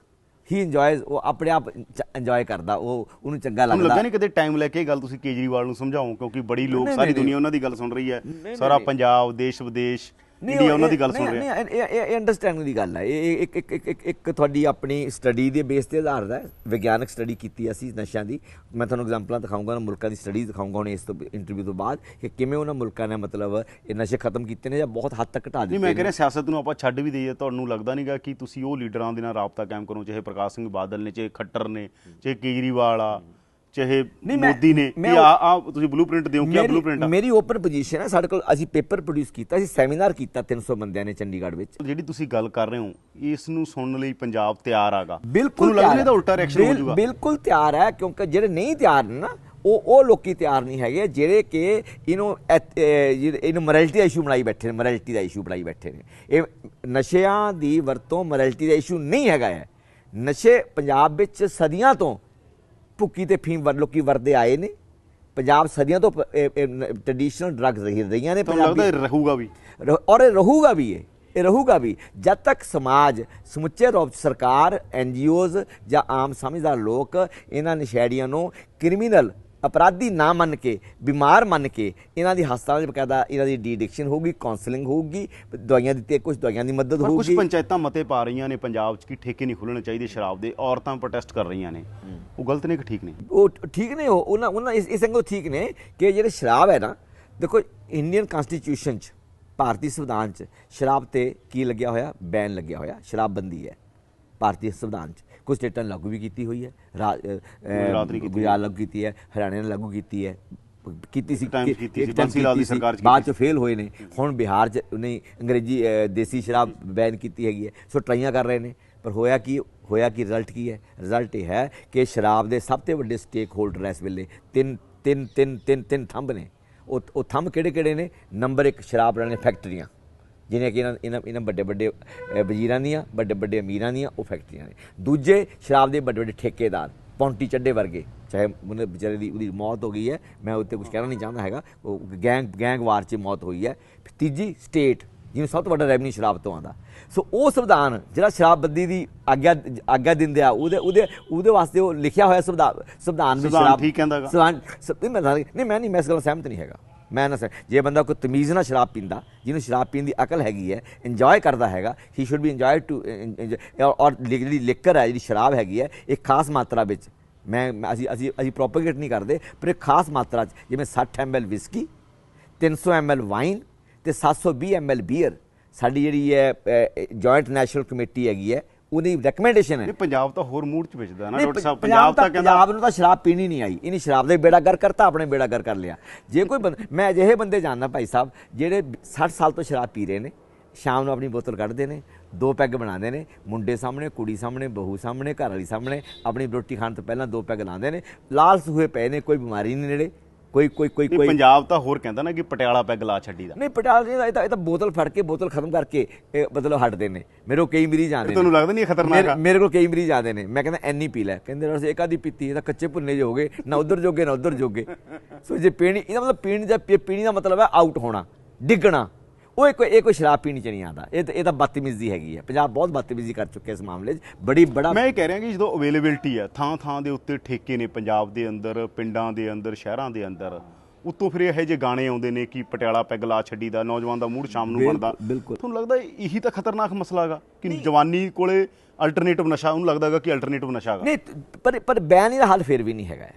ਹੀ ਇੰਜੋਇਜ਼ ਉਹ ਆਪਣੇ ਆਪ ਇੰਜੋਏ ਕਰਦਾ ਉਹ ਉਹਨੂੰ ਚੰਗਾ ਲੱਗਦਾ ਲੱਗਾ ਨਹੀਂ ਕਿਤੇ ਟਾਈਮ ਲੈ ਕੇ ਇਹ ਗੱਲ ਤੁਸੀਂ ਕੇਜਰੀਵਾਲ ਨੂੰ ਸਮਝਾਓ? ਕਿਉਂਕਿ ਬੜੀ ਲੋਕ ਸਾਰੀ ਦੁਨੀਆ ਉਹਨਾਂ ਦੀ ਗੱਲ ਸੁਣ ਰਹੀ ਹੈ। ਸਾਰਾ। ਪੰਜਾਬ ਦੇਸ਼ ਵਿਦੇਸ਼ ਇੰਡੀਆ ਉਹ ਉਹਨਾਂ ਦੀ ਗੱਲ ਸੁਣ ਰਿਹਾ। ਨਹੀਂ ਇਹ ਅੰਡਰਸਟੈਂਡਿੰਗ ਦੀ ਗੱਲ ਹੈ ਇਹ ਇੱਕ ਇੱਕ ਇੱਕ ਇੱਕ ਤੁਹਾਡੀ ਆਪਣੀ ਸਟੱਡੀ ਦੇ ਬੇਸ ਤੇ ਆਧਾਰਿਤ ਹੈ। ਵਿਗਿਆਨਕ ਸਟੱਡੀ ਕੀਤੀ ਅਸੀਂ ਨਸ਼ਿਆਂ ਦੀ। ਮੈਂ ਤੁਹਾਨੂੰ ਐਗਜ਼ਾਮਪਲਾਂ ਦਿਖਾਊਂਗਾ ਨਾ ਮੁਲਕਾਂ ਦੀ ਸਟੱਡੀ ਦਿਖਾਊਂਗਾ ਹੁਣ ਇਸ ਤੋਂ ਇੰਟਰਵਿਊ ਤੋਂ ਬਾਅਦ ਕਿ ਕਿਵੇਂ ਉਹਨਾਂ ਮੁਲਕਾਂ ਨੇ ਮਤਲਬ ਇਹ ਨਸ਼ੇ ਖਤਮ ਕੀਤੇ ਨੇ ਜਾਂ ਬਹੁਤ ਹੱਦ ਤੱਕ ਘਟਾ ਦਿੱਤੇ ਨਹੀਂ ਮੈਂ ਰਿਹਾ ਸਿਆਸਤ ਨੂੰ ਆਪਾਂ ਛੱਡ ਵੀ ਦਈਏ। ਤੁਹਾਨੂੰ ਲੱਗਦਾ ਨਹੀਂਗਾ ਕਿ ਤੁਸੀਂ ਉਹ ਲੀਡਰਾਂ ਦੇ ਨਾਲ ਰਾਬਤਾ ਕਾਇਮ ਕਰੋ ਚਾਹੇ ਪ੍ਰਕਾਸ਼ ਸਿੰਘ ਬਾਦਲ ਨੇ ਚਾਹੇ ਖੱਟਰ ਨੇ ਚਾਹੇ ਕੇਜਰੀਵਾਲ ਆ। ਚਾਹੇ ਮੋਦੀ ਨੇ ਕਿ ਆ ਆ ਤੁਸੀਂ ਬਲੂਪ੍ਰਿੰਟ ਦਿਓ ਕੀ ਬਲੂਪ੍ਰਿੰਟ ਆ? ਮੇਰੀ ਓਪਨ ਪੋਜੀਸ਼ਨ ਹੈ ਸਾਡੇ ਕੋਲ ਅਸੀਂ ਪੇਪਰ ਪ੍ਰੋਡਿਊਸ ਕੀਤਾ ਅਸੀਂ ਸੈਮੀਨਾਰ ਕੀਤਾ 300 ਬੰਦਿਆਂ ਨੇ ਚੰਡੀਗੜ੍ਹ ਵਿੱਚ। ਜਿਹੜੀ ਤੁਸੀਂ ਗੱਲ ਕਰ ਰਹੇ ਹੋ ਇਸ ਨੂੰ ਸੁਣਨ ਲਈ ਪੰਜਾਬ ਤਿਆਰ ਆਗਾ। ਬਿਲਕੁਲ ਲੱਗਦਾ ਇਹਦਾ। ਉਲਟਾ ਰਿਐਕਸ਼ਨ ਹੋ ਜਾਊਗਾ? ਬਿਲਕੁਲ ਤਿਆਰ ਹੈ ਕਿਉਂਕਿ ਜਿਹੜੇ ਨਹੀਂ ਤਿਆਰ ਨੇ ਨਾ ਉਹ ਉਹ ਲੋਕੀ ਤਿਆਰ ਨਹੀਂ ਹੈਗੇ ਜਿਹੜੇ ਕਿ ਇਹਨੂੰ ਇਹਨੂੰ ਮੋਰੈਲਿਟੀ ਦਾ ਇਸ਼ੂ ਬਣਾਈ ਬੈਠੇ ਨੇ ਮੋਰੈਲਿਟੀ ਦਾ ਇਸ਼ੂ ਬਣਾਈ ਬੈਠੇ ਨੇ। ਇਹ ਨਸ਼ਿਆਂ ਦੀ ਵਰਤੋਂ ਮੋਰੈਲਿਟੀ ਦਾ ਇਸ਼ੂ ਨਹੀਂ ਹੈਗਾ ਹੈ। ਨਸ਼ੇ ਪੰਜਾਬ ਵਿੱਚ ਸਦੀਆਂ ਤੋਂ ਭੁੱਕੀ ਤੇ ਫੀਮ ਵਰ ਲੋਕੀ ਵਰਦੇ ਆਏ ਨੇ। ਪੰਜਾਬ ਸਦੀਆਂ ਤੋਂ ਟ੍ਰੈਡੀਸ਼ਨਲ ਡਰੱਗਸ ਰਹੀ ਰਹੀਆਂ ਨੇ ਲੱਗਦਾ ਪੰਜਾਬੀ ਇਹ ਰਹੂਗਾ ਵੀ? ਔਰ ਇਹ ਰਹੂਗਾ ਵੀ ਇਹ ਇਹ ਰਹੂਗਾ ਵੀ। ਜਦ ਤੱਕ ਸਮਾਜ ਸਮੁੱਚੇ ਰੂਪ 'ਚ ਸਰਕਾਰ ਐਨਜੀਓਜ਼ ਜਾਂ ਆਮ ਸਮਝਦਾਰ ਲੋਕ ਇਹਨਾਂ ਨਸ਼ੇੜੀਆਂ ਨੂੰ ਕ੍ਰਿਮੀਨਲ ਅਪਰਾਧੀ ਨਾ ਮੰਨ ਕੇ ਬਿਮਾਰ ਮੰਨ ਕੇ ਇਹਨਾਂ ਦੀ ਹਸਪਤਾਲਾਂ 'ਚ ਬਕਾਇਦਾ ਇਹਨਾਂ ਦੀ ਡੀਡਿਕਸ਼ਨ ਹੋਊਗੀ ਕਾਉਂਸਲਿੰਗ ਹੋਊਗੀ ਦਵਾਈਆਂ ਦਿੱਤੀ ਕੁਝ ਦਵਾਈਆਂ ਦੀ ਮਦਦ ਪਰ ਕੁਝ ਹੋਊਗੀ। ਪੰਚਾਇਤਾਂ ਮਤੇ ਪਾ ਰਹੀਆਂ ਨੇ ਪੰਜਾਬ 'ਚ ਕਿ ਠੇਕੇ ਨਹੀਂ ਖੁੱਲਣੇ ਚਾਹੀਦੇ ਸ਼ਰਾਬ ਦੇ ਔਰਤਾਂ ਪ੍ਰੋਟੈਸਟ ਕਰ ਰਹੀਆਂ ਨੇ। ਉਹ ਗਲਤ ਨੇ ਕਿ ਠੀਕ ਨੇ? ਉਹ ਠੀਕ ਨੇ ਉਹ ਉਹਨਾਂ ਉਹਨਾਂ ਇਸ ਇਸ ਅੰਗੋਂ ਠੀਕ ਨੇ ਕਿ ਜਿਹੜੇ ਸ਼ਰਾਬ ਹੈ ਨਾ ਦੇਖੋ ਇੰਡੀਅਨ ਕਨਸਟੀਟਿਊਸ਼ਨ 'ਚ ਭਾਰਤੀ ਸੰਵਿਧਾਨ 'ਚ ਸ਼ਰਾਬ ਤੇ ਕੀ ਲੱਗਿਆ ਹੋਇਆ? ਬੈਨ ਲੱਗਿਆ ਹੋਇਆ ਸ਼ਰਾਬਬੰਦੀ ਹੈ ਭਾਰਤੀ ਸੰਵਿਧਾਨ 'ਚ। ਕੁਝ ਸਟੇਟਾਂ ਨੇ ਲਾਗੂ ਵੀ ਕੀਤੀ ਹੋਈ ਹੈ ਗੁਜਰਾਤ ਲਾਗੂ ਕੀਤੀ ਹੈ ਹਰਿਆਣਾ ਨੇ ਲਾਗੂ ਕੀਤੀ ਹੈ ਕੀਤੀ ਸੀ ਕੀਤੀ ਸੀ, ਬੰਸੀ ਲਾਲ ਦੀ ਸਰਕਾਰ 'ਚ ਬਾਅਦ ਚ ਫੇਲ ਹੋਏ ਨੇ। ਹੁਣ ਬਿਹਾਰ ਚ ਨਹੀਂ ਅੰਗਰੇਜ਼ੀ ਦੇਸੀ ਸ਼ਰਾਬ ਬੈਨ ਕੀਤੀ ਹੈਗੀ ਹੈ। ਸੋ ਟਰਾਈਆਂ ਕਰ ਰਹੇ ਨੇ ਪਰ ਹੋਇਆ ਕੀ? ਹੋਇਆ ਕਿ ਰਿਜ਼ਲਟ ਕੀ ਹੈ? ਰਿਜ਼ਲਟ ਇਹ ਹੈ ਕਿ ਸ਼ਰਾਬ ਦੇ ਸਭ ਤੋਂ ਵੱਡੇ ਸਟੇਕ ਹੋਲਡਰ ਇਸ ਵੇਲੇ ਤਿੰਨ ਤਿੰਨ ਤਿੰਨ ਤਿੰਨ ਤਿੰਨ ਥੰਬ ਨੇ। ਉਹ ਉਹ ਥੰਬ ਕਿਹੜੇ ਕਿਹੜੇ ਨੇ? ਨੰਬਰ 1 ਸ਼ਰਾਬ ਬਣਾਉਣੇ ਫੈਕਟਰੀਆਂ। ਜਿਵੇਂ ਕਿ ਇਹਨਾਂ ਇਹਨਾਂ ਇਹਨਾਂ ਵੱਡੇ ਵੱਡੇ ਵਜ਼ੀਰਾਂ ਦੀਆਂ, ਵੱਡੇ ਵੱਡੇ ਅਮੀਰਾਂ ਦੀਆਂ, ਉਹ ਫੈਕਟਰੀਆਂ ਨੇ। ਦੂਜੇ ਸ਼ਰਾਬ ਦੇ ਵੱਡੇ ਵੱਡੇ ਠੇਕੇਦਾਰ, ਪੌਂਟੀ ਚੱਡੇ ਵਰਗੇ। ਚਾਹੇ ਉਹਨੇ ਵਿਚਾਰੇ ਦੀ, ਉਹਦੀ ਮੌਤ ਹੋ ਗਈ ਹੈ, ਮੈਂ ਉੱਤੇ ਕੁਝ ਕਹਿਣਾ ਨਹੀਂ ਚਾਹੁੰਦਾ ਹੈਗਾ। ਉਹ ਗੈਂਗ ਗੈਂਗ ਵਾਰ 'ਚ ਮੌਤ ਹੋਈ ਹੈ। ਤੀਜੀ ਸਟੇਟ ਜਿਹਨੂੰ ਸਭ ਤੋਂ ਵੱਡਾ ਰੈਵਨਿਊ ਸ਼ਰਾਬ ਤੋਂ ਆਉਂਦਾ ਸੋ ਉਹ ਸੰਵਿਧਾਨ ਜਿਹੜਾ ਸ਼ਰਾਬਬੰਦੀ ਦੀ ਆਗਿਆ ਆਗਿਆ ਦਿੰਦੇ ਆ ਉਹਦੇ ਉਹਦੇ ਉਹਦੇ ਵਾਸਤੇ ਉਹ ਲਿਖਿਆ ਹੋਇਆ ਸੰਵਿਧਾਨ ਸੰਵਿਧਾਨ ਵਿੱਚ ਸ਼ਰਾਬ ਠੀਕ ਕਹਿੰਦਾ ਗਾ। ਸੰਵਿਧਾਨ ਮੈਂ ਨਹੀਂ ਮੈਂ ਨਹੀਂ ਮੈਂ ਇਸ ਗੱਲ ਸਹਿਮਤ ਨਹੀਂ ਹੈਗਾ ਮੈਂ ਨਾ ਸਹਿ- ਜੇ ਬੰਦਾ ਕੋਈ ਤਮੀਜ਼ ਨਾਲ ਸ਼ਰਾਬ ਪੀਂਦਾ ਜਿਹਨੂੰ ਸ਼ਰਾਬ ਪੀਣ ਦੀ ਅਕਲ ਹੈਗੀ ਹੈ ਇੰਜੋਏ ਕਰਦਾ ਹੈਗਾ ਹੀ ਸ਼ੁੱਡ ਬੀ ਇੰਜੋਏ ਟੂ ਔਰ ਜਿਹੜੀ ਲਿਕਰ ਹੈ ਜਿਹੜੀ ਸ਼ਰਾਬ ਹੈਗੀ ਹੈ ਇੱਕ ਖਾਸ ਮਾਤਰਾ ਵਿੱਚ ਮੈਂ ਮੈਂ- ਅਸੀਂ ਅਸੀਂ ਅਸੀਂ ਪ੍ਰੋਪਗੇਟ ਨਹੀਂ ਕਰਦੇ ਪਰ ਇੱਕ ਖਾਸ ਮਾਤਰਾ 'ਚ ਜਿਵੇਂ 60 ml ਵਿਸਕੀ 300 ml ਵਾਈਨ ਤੇ 720 ml ਬੀਅਰ ਸਾਡੀ ਜਿਹੜੀ ਹੈ ਜੁਆਇੰਟ ਨੈਸ਼ਨਲ ਕਮੇਟੀ ਹੈਗੀ ਹੈ ਉਹਦੀ ਰეკਮੈਂਡੇਸ਼ਨ ਹੈ। ਪੰਜਾਬ ਤਾਂ ਹੋਰ ਮੂਡ 'ਚ ਵੇਚਦਾ ਨਾ ਡਾਕਟਰ ਸਾਹਿਬ। ਪੰਜਾਬ ਤਾਂ ਕਹਿੰਦਾ ਪੰਜਾਬ ਨੂੰ ਤਾਂ ਸ਼ਰਾਬ ਪੀਣੀ ਨਹੀਂ ਆਈ। ਇਹਨੇ ਸ਼ਰਾਬ ਦਾ ਬੇੜਾ ਗਰ ਕਰਤਾ ਆਪਣੇ ਬੇੜਾ ਗਰ ਕਰ ਲਿਆ। ਜੇ ਕੋਈ ਬੰਦ- ਮੈਂ ਅਜਿਹੇ ਬੰਦੇ ਜਾਣਦਾ ਭਾਈ ਸਾਹਿਬ ਜਿਹੜੇ 60 ਸਾਲ ਤੋਂ ਸ਼ਰਾਬ ਪੀ ਰਹੇ ਨੇ ਸ਼ਾਮ ਨੂੰ ਆਪਣੀ ਬੋਤਲ ਕੱਢਦੇ ਨੇ ਦੋ ਪੈਗ ਬਣਾਉਂਦੇ ਨੇ ਮੁੰਡੇ ਸਾਹਮਣੇ ਕੁੜੀ ਸਾਹਮਣੇ ਬਹੂ ਸਾਹਮਣੇ ਘਰ ਵਾਲੀ ਸਾਹਮਣੇ ਆਪਣੀ ਰੋਟੀ ਖਾਣ ਤੋਂ ਪਹਿਲਾਂ ਦੋ ਪੈਗ ਲਾਉਂਦੇ ਨੇ ਲਾਲ ਸੂਹੇ ਪਏ ਨੇ ਕੋਈ ਬਿਮਾਰੀ ਨਹੀਂ ਨੇੜੇ। ਕੋਈ ਕੋਈ ਕੋਈ ਕੋਈ। ਪੰਜਾਬ ਤਾਂ ਹੋਰ ਕਹਿੰਦਾ ਨਾ ਕਿ ਪਟਿਆਲਾ ਪੈਗ ਲਾ ਛੱਡੀ ਦਾ। ਨਹੀਂ ਪਟਾਲ ਜੀ ਇਹ ਤਾਂ ਇਹ ਤਾਂ ਬੋਤਲ ਫੜ ਕੇ ਬੋਤਲ ਖਤਮ ਕਰਕੇ ਮਤਲਬ ਹਟਦੇ ਨੇ। ਮੇਰੇ ਕੋਲ ਕਈ ਮਰੀਜ਼ ਆਉਂਦੇ ਨੇ। ਤੁਹਾਨੂੰ ਲੱਗਦਾ ਨਹੀਂ ਇਹ ਖਤਰਨਾਕ ਮੇਰੇ- ਆ? ਮੇਰੇ ਕੋਲ ਕਈ ਮਰੀਜ਼ ਆਉਂਦੇ ਨੇ। ਮੈਂ ਕਹਿੰਦਾ ਐਨੀ ਪੀ ਲੈ। ਕਹਿੰਦੇ ਰਸ ਇੱਕ ਆਦੀ ਪੀਤੀ ਇਹ ਤਾਂ ਕੱਚੇ ਭੁੰਨੇ ਜਿਹੇ ਹੋ ਗਏ ਨਾ ਉਧਰ ਜੋਗੇ ਨਾ ਉਧਰ ਜੋਗੇ। [laughs] ਸੋ ਜੇ ਪੀਣੀ ਇਹਦਾ ਮਤਲਬ ਪੀਣੀ ਪੀ- ਪੀਣੀ ਦਾ ਮਤਲਬ ਹੈ ਆਊਟ ਹੋਣਾ ਡਿੱਗਣਾ। ਉਹ ਇੱਕ ਇਹ ਕੋਈ ਸ਼ਰਾਬ ਪੀਣੀ ਚ ਨਹੀਂ ਆਉਂਦਾ। ਇਹ ਤਾਂ ਇਹ ਤਾਂ ਬਦਤਮੀਜ਼ੀ ਹੈਗੀ ਹੈ ਪੰਜਾਬ ਬਹੁਤ ਬਦਤਮੀਜ਼ੀ ਕਰ ਚੁੱਕਿਆ ਇਸ ਮਾਮਲੇ 'ਚ। ਬੜੀ ਬੜਾ ਮੈਂ ਇਹ ਕਹਿ ਰਿਹਾ ਕਿ ਜਦੋਂ ਅਵੇਲੇਬਿਲਟੀ ਹੈ ਥਾਂ ਥਾਂ ਦੇ ਉੱਤੇ ਠੇਕੇ ਨੇ ਪੰਜਾਬ ਦੇ ਅੰਦਰ ਪਿੰਡਾਂ ਦੇ ਅੰਦਰ ਸ਼ਹਿਰਾਂ ਦੇ ਅੰਦਰ ਉੱਤੋਂ ਫਿਰ ਇਹੋ ਜਿਹੇ ਗਾਣੇ ਆਉਂਦੇ ਨੇ ਕਿ ਪਟਿਆਲਾ ਪੈਗ ਲਾ ਛੱਡੀ ਦਾ ਨੌਜਵਾਨ ਦਾ ਮੂਡ ਸ਼ਾਮ ਨੂੰ ਬਣਦਾ। ਤੁਹਾਨੂੰ ਲੱਗਦਾ ਇਹੀ ਤਾਂ ਖਤਰਨਾਕ ਮਸਲਾ ਹੈਗਾ ਕਿ ਜਵਾਨੀ ਕੋਲੇ ਅਲਟਰਨੇਟਿਵ ਨਸ਼ਾ ਉਹਨੂੰ ਲੱਗਦਾ ਹੈਗਾ ਕਿ ਅਲਟਰਨੇਟਿਵ ਨਸ਼ਾ ਹੈਗਾ। ਨਹੀਂ ਪਰ ਪਰ ਬੈਨ ਇਹਦਾ ਹੱਲ ਫਿਰ ਵੀ ਨਹੀਂ ਹੈਗਾ।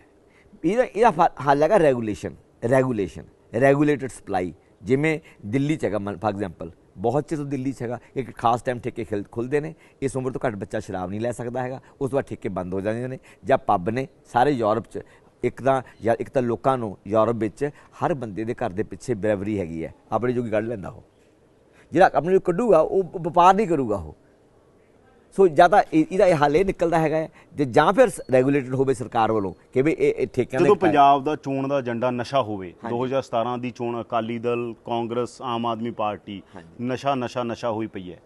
ਇਹਦਾ ਇਹਦਾ ਹੱਲ ਹੈਗਾ ਰੈਗੂਲੇਸ਼ਨ ਰੈਗੂਲੇਸ਼ਨ ਰੈਗੂਲੇਟਡ ਸਪਲਾਈ ਜਿਵੇਂ ਦਿੱਲੀ ਚ ਹੈਗਾ ਫਾਰ ਐਗਜ਼ਾਮਪਲ ਬਹੁਤ ਚਿਰ ਤੋਂ ਦਿੱਲੀ ਚ ਹੈਗਾ, ਇੱਕ ਖਾਸ ਟਾਈਮ ਠੇਕੇ ਖਿਲ- ਖੁੱਲਦੇ ਨੇ, ਇਸ ਉਮਰ ਤੋਂ ਘੱਟ ਬੱਚਾ ਸ਼ਰਾਬ ਨਹੀਂ ਲੈ ਸਕਦਾ ਹੈਗਾ, ਉਸ ਤੋਂ ਬਾਅਦ ਠੇਕੇ ਬੰਦ ਹੋ ਜਾਂਦੇ ਨੇ, ਜਾਂ ਪੱਬ ਨੇ ਸਾਰੇ ਯੂਰਪ ਚ, ਇੱਕ ਤਾਂ, ਜਾਂ ਇੱਕ ਤਾਂ ਲੋਕਾਂ ਨੂੰ ਯੂਰਪ ਵਿੱਚ ਹਰ ਬੰਦੇ ਦੇ ਘਰ ਦੇ ਪਿੱਛੇ ਬਰੇਵਰੀ ਹੈਗੀ ਹੈ, ਆਪਣੇ ਜੋਗੀ ਕੱਢ ਲੈਂਦਾ ਉਹ। ਜਿਹੜਾ ਆਪਣੇ ਜੋ ਕੱਢੂਗਾ, ਉਹ ਵਪਾਰ ਨਹੀਂ ਕਰੂਗਾ ਉਹ। ਸੋ ਜ਼ਿਆਦਾ ਇਹਦਾ ਇਹ ਹੱਲ ਇਹ ਨਿਕਲਦਾ ਹੈਗਾ ਜੇ ਜਾਂ ਫਿਰ ਰੈਗੂਲੇਟਡ ਹੋਵੇ ਸਰਕਾਰ ਵੱਲੋਂ ਕਿ ਵੀ ਇਹ ਇਹ ਠੇਕਿਆਂ ਦੇ ਜਦੋਂ ਪੰਜਾਬ ਦਾ ਚੋਣ ਦਾ ਏਜੰਡਾ ਨਸ਼ਾ ਹੋਵੇ 2017 ਦੀ ਚੋਣ ਅਕਾਲੀ ਦਲ ਕਾਂਗਰਸ ਆਮ ਆਦਮੀ ਪਾਰਟੀ ਨਸ਼ਾ ਨਸ਼ਾ ਨਸ਼ਾ ਹੋਈ ਪਈ ਹੈ।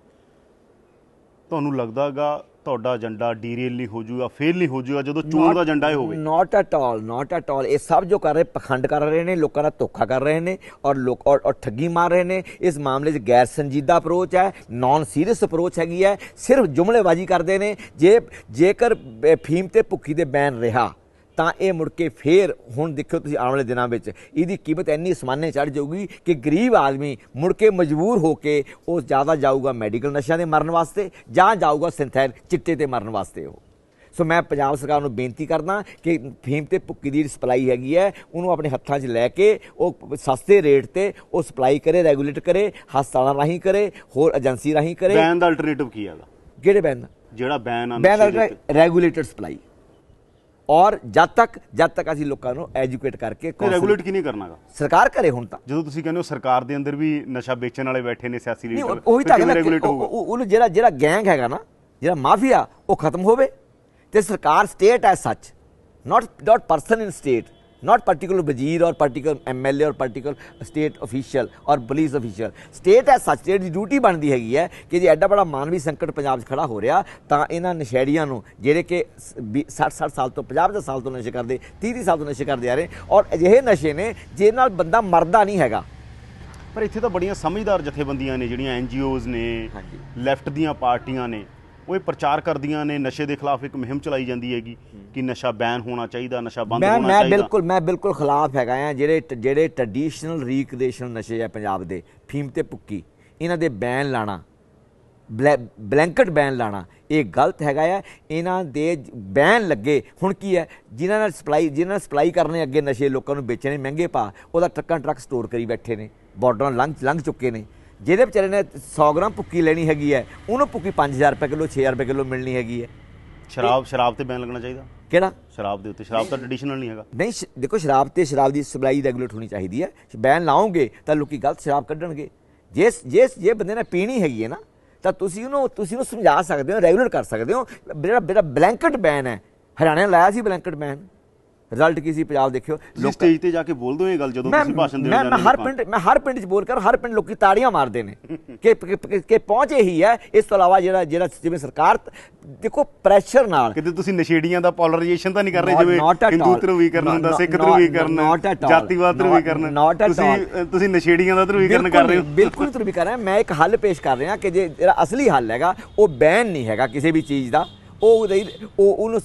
ਤੁਹਾਨੂੰ ਲੱਗਦਾਗਾ ਤੁਹਾਡਾ ਏਜੰਡਾ ਡੀਰੇਲ ਨਹੀਂ ਹੋ ਜਾਊਗਾ ਫੇਲ ਨਹੀਂ ਹੋ ਜਾਊਗਾ ਜਦੋਂ ਚੋਣ ਦਾ ਏਜੰਡਾ ਇਹ ਹੋਵੇ। Not at all not at all ਇਹ ਸਭ ਜੋ ਕਰ ਰਹੇ ਪਖੰਡ ਕਰ ਰਹੇ ਨੇ ਲੋਕਾਂ ਦਾ ਧੋਖਾ ਕਰ ਰਹੇ ਨੇ ਔਰ ਲੋਕ ਔਰ ਠੱਗੀ ਮਾਰ ਰਹੇ ਨੇ। ਇਸ ਮਾਮਲੇ 'ਚ ਗੈਰ ਸੰਜੀਦਾ ਅਪਰੋਚ ਹੈ ਨਾਨ ਸੀਰੀਅਸ ਅਪਰੋਚ ਹੈਗੀ ਹੈ। ਸਿਰਫ ਜੁਮਲੇਬਾਜ਼ੀ ਕਰਦੇ ਨੇ। ਜੇ ਜੇਕਰ ਫੀਮ ਤੇ ਭੁੱਖੀ ਦੇ ਬੈਨ ਰਿਹਾ ਤਾਂ ਇਹ ਮੁੜ ਕੇ ਫੇਰ ਹੁਣ ਦੇਖੋ ਤੁਸੀਂ ਆਉਣ ਵਾਲੇ ਦਿਨਾਂ ਵਿੱਚ ਇਹਦੀ ਕੀਮਤ ਇੰਨੀ ਸਮਾਨੇ ਚੜ ਜਾਊਗੀ ਕਿ ਗਰੀਬ ਆਦਮੀ ਮੁੜ ਕੇ ਮਜਬੂਰ ਹੋ ਕੇ ਉਹ ਜ਼ਿਆਦਾ ਜਾਊਗਾ ਮੈਡੀਕਲ ਨਸ਼ਿਆਂ ਦੇ ਮਰਨ ਵਾਸਤੇ ਜਾਂ ਜਾਊਗਾ ਸਿੰਥੈਲ ਚਿੱਟੇ ਤੇ ਮਰਨ ਵਾਸਤੇ ਉਹ। ਸੋ ਮੈਂ ਪੰਜਾਬ ਸਰਕਾਰ ਨੂੰ ਬੇਨਤੀ ਕਰਦਾ ਕਿ ਫੀਮ ਤੇ ਭੁੱਕੀ ਦੀ ਸਪਲਾਈ ਹੈਗੀ ਹੈ ਉਹਨੂੰ ਆਪਣੇ ਹੱਥਾਂ 'ਚ ਲੈ ਕੇ ਉਹ ਸਸਤੇ ਰੇਟ ਤੇ ਉਹ ਸਪਲਾਈ ਕਰੇ ਰੈਗੂਲੇਟ ਕਰੇ ਹਸਪਤਾਲਾਂ ਰਾਹੀਂ ਕਰੇ ਹੋਰ ਏਜੰਸੀ ਰਾਹੀਂ ਕਰੇ। ਬੈਨ ਦਾ ਅਲਟਰਨੇਟਿਵ ਕੀ ਹੈਗਾ? ਕਿਹੜੇ ਬੈਨ? ਜਿਹੜਾ ਬੈਨ ਆ ਬੈਨ। Regulated supply. ਔਰ ਜਦ ਤੱਕ ਜਦ ਤੱਕ ਅਸੀਂ ਲੋਕਾਂ ਨੂੰ ਐਜੂਕੇਟ ਕਰਕੇ ਰੈਗੂਲੇਟ ਕੀ ਨਹੀਂ ਕਰਨਾਗਾ? ਸਰਕਾਰ ਕਰੇ ਹੁਣ ਤਾਂ। ਜਦੋਂ ਤੁਸੀਂ ਕਹਿੰਦੇ ਹੋ ਸਰਕਾਰ ਦੇ ਅੰਦਰ ਵੀ ਨਸ਼ਾ ਵੇਚਣ ਵਾਲੇ ਬੈਠੇ ਨੇ ਸਿਆਸੀ ਲੀਡਰ ਉਹ- ਤਾਂ ਉਹਨੂੰ ਜਿਹੜਾ ਜਿਹੜਾ ਗੈਂਗ ਹੈਗਾ ਨਾ ਜਿਹੜਾ ਮਾਫੀਆ ਉਹ ਖਤਮ ਹੋਵੇ ਤੇ ਸਰਕਾਰ state as such not not person in state not particular ਵਜ਼ੀਰ ਔਰ ਪਾਰਟਿਕੂਲਰ ਐਮਐਲਏ ਔਰ ਪਾਰਟਿਕੂਲਰ ਸਟੇਟ ਅਫੀਸ਼ੀਅਲ ਔਰ police official state as such state ਦੀ ਡਿਊਟੀ ਬਣਦੀ ਹੈਗੀ ਹੈ ਕਿ ਜੇ ਐਡਾ ਬੜਾ ਮਾਨਵੀ ਸੰਕਟ ਪੰਜਾਬ 'ਚ ਖੜਾ ਹੋ ਰਿਹਾ ਤਾਂ ਇਹਨਾਂ ਨਸ਼ੇੜੀਆਂ ਨੂੰ ਜਿਹੜੇ ਕਿ 60 60 ਸਾਲ ਤੋਂ 50 ਸਾਲ ਤੋਂ ਨਸ਼ੇ ਕਰਦੇ 30 30 ਸਾਲ ਤੋਂ ਨਸ਼ੇ ਕਰਦੇ ਆ ਰਹੇ ਔਰ ਅਜਿਹੇ ਨਸ਼ੇ ਨੇ ਜਿਹਦੇ ਨਾਲ ਬੰਦਾ ਮਰਦਾ ਨਹੀਂ ਹੈਗਾ ਪਰ ਇੱਥੇ ਤਾਂ ਬੜੀਆਂ ਸਮਝਦਾਰ ਜਥੇਬੰਦੀਆਂ ਨੇ ਜਿਹੜੀਆਂ ਐਨਜੀਓਜ਼ ਨੇ। ਲੈਫਟ ਦੀਆਂ ਪਾਰਟੀਆਂ ਨੇ ਉਹ ਇਹ ਪ੍ਰਚਾਰ ਕਰਦੀਆਂ ਨੇ ਨਸ਼ੇ ਦੇ ਖਿਲਾਫ ਇੱਕ ਮੁਹਿੰਮ ਚਲਾਈ ਜਾਂਦੀ ਹੈਗੀ ਕਿ ਨਸ਼ਾ ਬੈਨ ਹੋਣਾ ਚਾਹੀਦਾ ਨਸ਼ਾ ਬੰਦ ਮੈਂ ਹੋਣਾ ਮੈਂ ਚਾਹੀਦਾ। ਬਿਲਕੁਲ ਮੈਂ ਬਿਲਕੁਲ ਖਿਲਾਫ ਹੈਗਾ ਆ ਜਿਹੜੇ ਜਿਹੜੇ ਟ੍ਰੈਡੀਸ਼ਨਲ ਰੀਕ੍ਰੀਏਸ਼ਨਲ ਨਸ਼ੇ ਆ ਪੰਜਾਬ ਦੇ ਫੀਮ ਤੇ ਪੁੱਕੀ ਇਹਨਾਂ ਦੇ ਬੈਨ ਲਾਣਾ ਬਲੈਂਕਟ ਬੈਨ ਲਾਣਾ ਇਹ ਗਲਤ ਹੈਗਾ ਆ। ਇਹਨਾਂ ਦੇ ਬੈਨ ਲੱਗੇ ਹੁਣ ਕੀ ਹੈ ਜਿਨ੍ਹਾਂ ਨਾਲ ਸਪਲਾਈ ਜਿਨ੍ਹਾਂ ਨਾਲ ਸਪਲਾਈ ਕਰਨੇ ਅੱਗੇ ਨਸ਼ੇ ਲੋਕਾਂ ਨੂੰ ਵੇਚਣੇ ਮਹਿੰਗੇ ਪਾ ਉਹਦਾ ਟਰੱਕਾਂ ਟਰੱਕ ਸਟੋਰ ਕਰੀ ਬੈਠੇ ਨੇ ਬਾਰਡਰਾਂ ਲੰਘ ਲੰਘ ਚੁੱਕੇ ਨੇ। ਜਿਹਦੇ ਵਿਚਾਰੇ ਨੇ 100 ਗ੍ਰਾਮ ਭੁੱਕੀ ਲੈਣੀ ਹੈਗੀ ਹੈ ਉਹਨੂੰ ਭੁੱਕੀ 5000 ਰੁਪਏ ਕਿਲੋ 6000 ਰੁਪਏ ਕਿਲੋ ਮਿਲਣੀ ਹੈਗੀ ਹੈ। ਸ਼ਰਾਬ ਸ਼ਰਾਬ ਤੇ ਬੈਨ ਲੱਗਣਾ ਚਾਹੀਦਾ? ਕਿਹੜਾ? ਸ਼ਰਾਬ ਦੇ ਉੱਤੇ ਸ਼ਰਾਬ ਤਾਂ ਟ੍ਰੈਡੀਸ਼ਨਲ ਨਹੀਂ ਹੈਗਾ। ਨਹੀਂ ਦੇਖੋ ਸ਼ਰਾਬ ਤੇ ਸ਼ਰਾਬ ਦੀ ਸਪਲਾਈ ਰੈਗੂਲੇਟ ਹੋਣੀ ਚਾਹੀਦੀ ਹੈ। ਬੈਨ ਲਾਓਗੇ ਤਾਂ ਲੋਕੀ ਗਲਤ ਸ਼ਰਾਬ ਕੱਢਣਗੇ। ਜੇ ਜੇ ਜੇ ਬੰਦੇ ਨੇ ਪੀਣੀ ਹੈਗੀ ਹੈ ਨਾ ਤਾਂ ਤੁਸੀਂ ਉਹਨੂੰ ਤੁਸੀਂ ਉਹਨੂੰ ਸਮਝਾ ਸਕਦੇ ਹੋ ਰੈਗੂਲੇਟ ਕਰ ਸਕਦੇ ਹੋ। ਜਿਹੜਾ ਜਿਹੜਾ ਬਲੈਂਕਟ ਬੈਨ ਹੈ ਹਰਿਆਣਾ ਲਾਇਆ ਸੀ ਬਲੈਂਕਟ ਬੈਨ। ਰਿਜ਼ਲਟ ਕੀ ਸੀ ਪੰਜਾਬ ਦੇਖਿਓ। ਤੁਸੀਂ ਸਟੇਜ ਤੇ ਜਾ ਕੇ ਬੋਲ ਦਿਓ ਇਹ ਗੱਲ ਜਦੋਂ ਤੁਸੀਂ ਭਾਸ਼ਣ ਮੈਂ ਜਾਂਦੇ ਮੈਂ ਹੋ ਹਰ ਲੋਕਾਂ ਪਿੰਡ ਮੈਂ ਹਰ ਪਿੰਡ 'ਚ ਬੋਲ ਕਰ ਹਰ ਪਿੰਡ ਲੋਕੀ ਤਾੜੀਆਂ ਮਾਰਦੇ ਨੇ। [laughs] ਕਿ ਕਿ- ਪਹੁੰਚੇ ਹੀ ਹੈ। ਇਸ ਤੋਂ ਇਲਾਵਾ ਜਿਹੜਾ ਜਿਹੜਾ ਜਿਵੇਂ ਸਰਕਾਰ ਦੇਖੋ ਪ੍ਰੈਸ਼ਰ ਨਾਲ ਕਿਤੇ ਤੁਸੀਂ ਨਸ਼ੇੜੀਆਂ ਦਾ ਪੋਲਰਾਈਜੇਸ਼ਨ ਤਾਂ ਨਹੀਂ ਕਰ ਰਹੇ ਜਿਵੇਂ ਹਿੰਦੂ. ਧਰੂਵੀਕਰਨ ਹੁੰਦਾ ਸਿੱਖ ਧਰੂਵੀਕਰਨ. ਜਾਤੀਵਾਦ ਧਰੂਵੀਕਰਨ। ਤੁਸੀਂ ਤੁਸੀਂ ਨਸ਼ੇੜੀਆਂ ਦਾ ਧਰੂਵੀਕਰਨ ਕਰ ਰਹੇ ਹੋ। ਬਿਲਕੁਲ ਕਰ ਰਿਹਾ ਮੈਂ ਇੱਕ ਹੱਲ ਪੇਸ਼ ਕਰ ਰਿਹਾ ਕਿ ਜੇ ਜਿਹੜਾ ਅਸਲੀ ਹੱਲ ਹੈਗਾ ਉਹ ਬੈਨ ਨਹੀਂ ਹੈਗਾ ਕਿਸੇ ਵੀ ਚੀਜ਼ ਦਾ। ਉਹ ਉਹ ਉਹਨੂੰ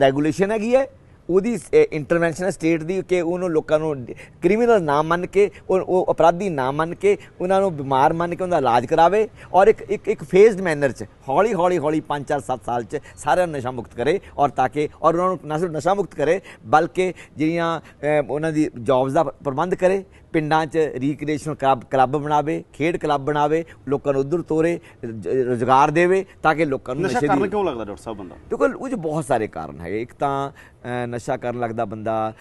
ਰੈਗੂਲੇਸ਼ਨ ਹੈਗੀ ਹੈ। ਉਹਦੀ ਇੰਟਰਵੈਂਸ਼ਨ ਹੈ ਸਟੇਟ ਦੀ ਕਿ ਉਹਨੂੰ ਲੋਕਾਂ ਨੂੰ ਕ੍ਰਿਮੀਨਲ ਨਾ ਮੰਨ ਕੇ, ਉਹ ਉਹ ਅਪਰਾਧੀ ਨਾ ਮੰਨ ਕੇ, ਉਹਨਾਂ ਨੂੰ ਬਿਮਾਰ ਮੰਨ ਕੇ ਉਹਦਾ ਇਲਾਜ ਕਰਾਵੇ ਔਰ ਇੱਕ ਇੱਕ ਇੱਕ ਫੇਜ਼ਡ ਮੈਨਰ ਚ, ਹੌਲੀ ਹੌਲੀ ਹੌਲੀ 5 4 7 ਸਾਲ ਚ ਸਾਰਿਆਂ ਨੂੰ ਨਸ਼ਾ ਮੁਕਤ ਕਰੇ ਔਰ ਤਾਂ ਕਿ, ਔਰ ਉਹਨਾਂ ਨੂੰ ਨਾ ਸਿਰਫ ਨਸ਼ਾ ਮੁਕਤ ਕਰੇ, ਬਲਕਿ ਜਿਹੜੀਆਂ ਉਹਨਾਂ ਦੀ ਜੌਬਸ ਦਾ ਪ੍ਰਬੰਧ ਕਰੇ ਪਿੰਡਾਂ 'ਚ ਰੀਕ੍ਰੀਏਸ਼ਨ ਕਲੱਬ ਬਣਾਵੇ ਖੇਡ ਕਲੱਬ ਬਣਾਵੇ ਲੋਕਾਂ ਨੂੰ ਉਧਰ ਤੋਰੇ ਰੋਜ਼ਗਾਰ ਦੇਵੇ ਤਾਂ ਕਿ ਲੋਕਾਂ ਨੂੰ ਨਸ਼ਾ ਕਰਨ ਕਿਉਂ ਲੱਗਦਾ ਡਾਕਟਰ ਸਾਹਿਬ ਬੰਦਾ? ਦੇਖੋ ਉਹ 'ਚ ਬਹੁਤ ਸਾਰੇ ਕਾਰਨ ਹੈਗੇ। ਇੱਕ ਤਾਂ ਨਸ਼ਾ ਕਰਨ ਲੱਗਦਾ ਬੰਦਾ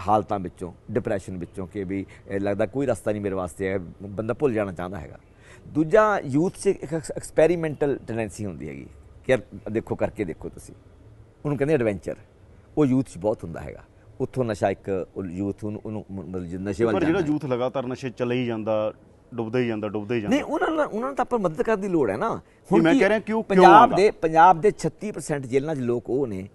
ਹਾਲਤਾਂ ਵਿੱਚੋਂ ਡਿਪਰੈਸ਼ਨ ਵਿੱਚੋਂ ਕਿ ਵੀ ਲੱਗਦਾ ਕੋਈ ਰਸਤਾ ਨਹੀਂ ਮੇਰੇ ਵਾਸਤੇ ਹੈ ਬੰਦਾ ਭੁੱਲ ਜਾਣਾ ਚਾਹੁੰਦਾ ਹੈਗਾ। ਦੂਜਾ ਯੂਥ 'ਚ ਇੱਕ ਐਕਸਪੈਰੀਮੈਂਟਲ ਟੈਂਡੈਂਸੀ ਹੁੰਦੀ ਹੈਗੀ। ਕਿ ਦੇਖੋ ਕਰਕੇ ਦੇਖੋ ਤੁਸੀਂ। ਉਹਨੂੰ ਕਹਿੰਦੇ ਐਡਵੈਂਚਰ ਉਹ ਯੂਥ 'ਚ ਬਹੁਤ ਹੁੰਦਾ ਹੈਗਾ। ਉੱਥੋਂ ਨਸ਼ਾ ਇੱਕ ਯੂਥ ਉਹਨੂੰ ਉਹਨੂੰ ਨਸ਼ੇ ਵੱਲ ਪਰ ਜਿਹੜਾ। ਯੂਥ ਲਗਾਤਾਰ ਨਸ਼ੇ ਚਲੇ ਹੀ ਜਾਂਦਾ ਡੁੱਬਦਾ ਹੀ ਜਾਂਦਾ ਡੁੱਬਦਾ ਹੀ ਜਾਂਦਾ ਨਹੀਂ ਉਹਨਾਂ ਨੂੰ ਉਹਨਾਂ ਨੂੰ ਤਾਂ ਆਪਾਂ ਮਦਦ ਕਰਨ ਦੀ ਲੋੜ ਹੈ ਨਾ ਮੈਂ ਕੀ- ਕਹਿ ਰਿਹਾ ਕਿਉਂ- ਪੰਜਾਬ? ਦੇ ਪੰਜਾਬ ਦੇ 36% ਜੇਲ੍ਹਾਂ 'ਚ ਲੋਕ ਉਹ ਨੇ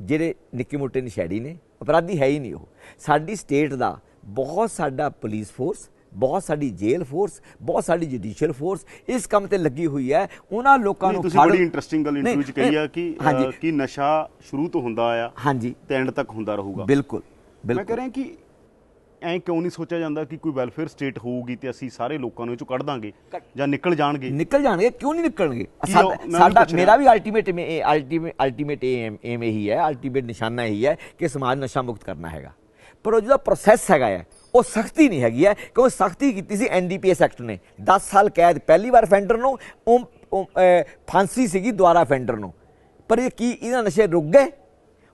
ਜਿਹੜੇ ਨਿੱਕੇ ਮੋਟੇ ਨਸ਼ੇੜੀ ਨੇ ਅਪਰਾਧੀ ਹੈ ਹੀ ਨਹੀਂ ਉਹ ਸਾਡੀ ਸਟੇਟ ਦਾ ਬਹੁਤ ਸਾਡਾ ਪੁਲਿਸ ਫੋਰਸ ਬਹੁਤ ਸਾਡੀ ਜੇਲ੍ਹ ਫੋਰਸ ਬਹੁਤ ਸਾਡੀ ਜੁਡੀਸ਼ੀਅਲ ਫੋਰਸ ਇਸ ਕੰਮ ਤੇ ਲੱਗੀ ਹੋਈ ਹੈ। ਉਹਨਾਂ ਲੋਕਾਂ ਨੂੰ ਤੁਸੀਂ ਬੜੀ ਇੰਟਰਸਟਿੰਗ ਗੱਲ ਇੰਟਰਵਿਊ ਚ ਕਹੀ ਆ ਕਿ ਕਿ ਨਸ਼ਾ ਸ਼ੁਰੂ ਤੋਂ ਹੁੰਦਾ ਆ ਹਾਂਜੀ। ਤੇ ਐਂਡ ਤੱਕ ਹੁੰਦਾ ਰਹੂਗਾ। ਬਿਲਕੁਲ ਮੈਂ ਬਿਲਕੁਲ। ਕਹਿ ਰਿਹਾ ਕਿ ਐਂ ਕਿਉਂ ਨਹੀਂ ਸੋਚਿਆ ਜਾਂਦਾ ਕਿ ਕੋਈ ਵੈਲਫੇਅਰ ਸਟੇਟ ਹੋਊਗੀ ਤੇ ਅਸੀਂ ਸਾਰੇ ਲੋਕਾਂ ਨੂੰ ਇਹ ਚੋਂ ਕੱਢ ਦਾਂਗੇ ਜਾਂ ਨਿਕਲ ਜਾਣਗੇ? ਨਿਕਲ ਜਾਣਗੇ ਕਿਉਂ ਨਹੀਂ ਨਿਕਲਣਗੇ? ਸਾਡਾ- ਮੈਂ। ਮੇਰਾ ਵੀ ultimate ultimate ultimate aim aim ਇਹੀ ਹੈ ਅਲਟੀਮੇਟ ਨਿਸ਼ਾਨਾ ਇਹੀ ਹੈ ਕਿ ਸਮਾਜ ਨਸ਼ਾ ਮੁਕਤ ਕਰਨਾ ਹੈਗਾ। ਪਰ ਉਹ ਜਿਹੜਾ ਪ੍ਰੋਸੈਸ ਹੈਗਾ ਹੈ ਉਹ ਸਖਤੀ ਨਹੀਂ ਹੈਗੀ ਹੈ, ਕਿਉਂਕਿ ਸਖਤੀ ਕੀਤੀ ਸੀ ਐਨਡੀਪੀਐਸ ਐਕਟ ਨੇ। 10 ਸਾਲ ਕੈਦ, ਪਹਿਲੀ ਵਾਰ ਫੈਂਡਰ ਨੂੰ ਫਾਂਸੀ ਸੀਗੀ ਦੁਆਰਾ ਫੈਂਡਰ ਨੂੰ। ਪਰ ਇਹ ਕੀ ਇਹਨਾਂ ਨਸ਼ੇ ਰੁਕ ਗਏ?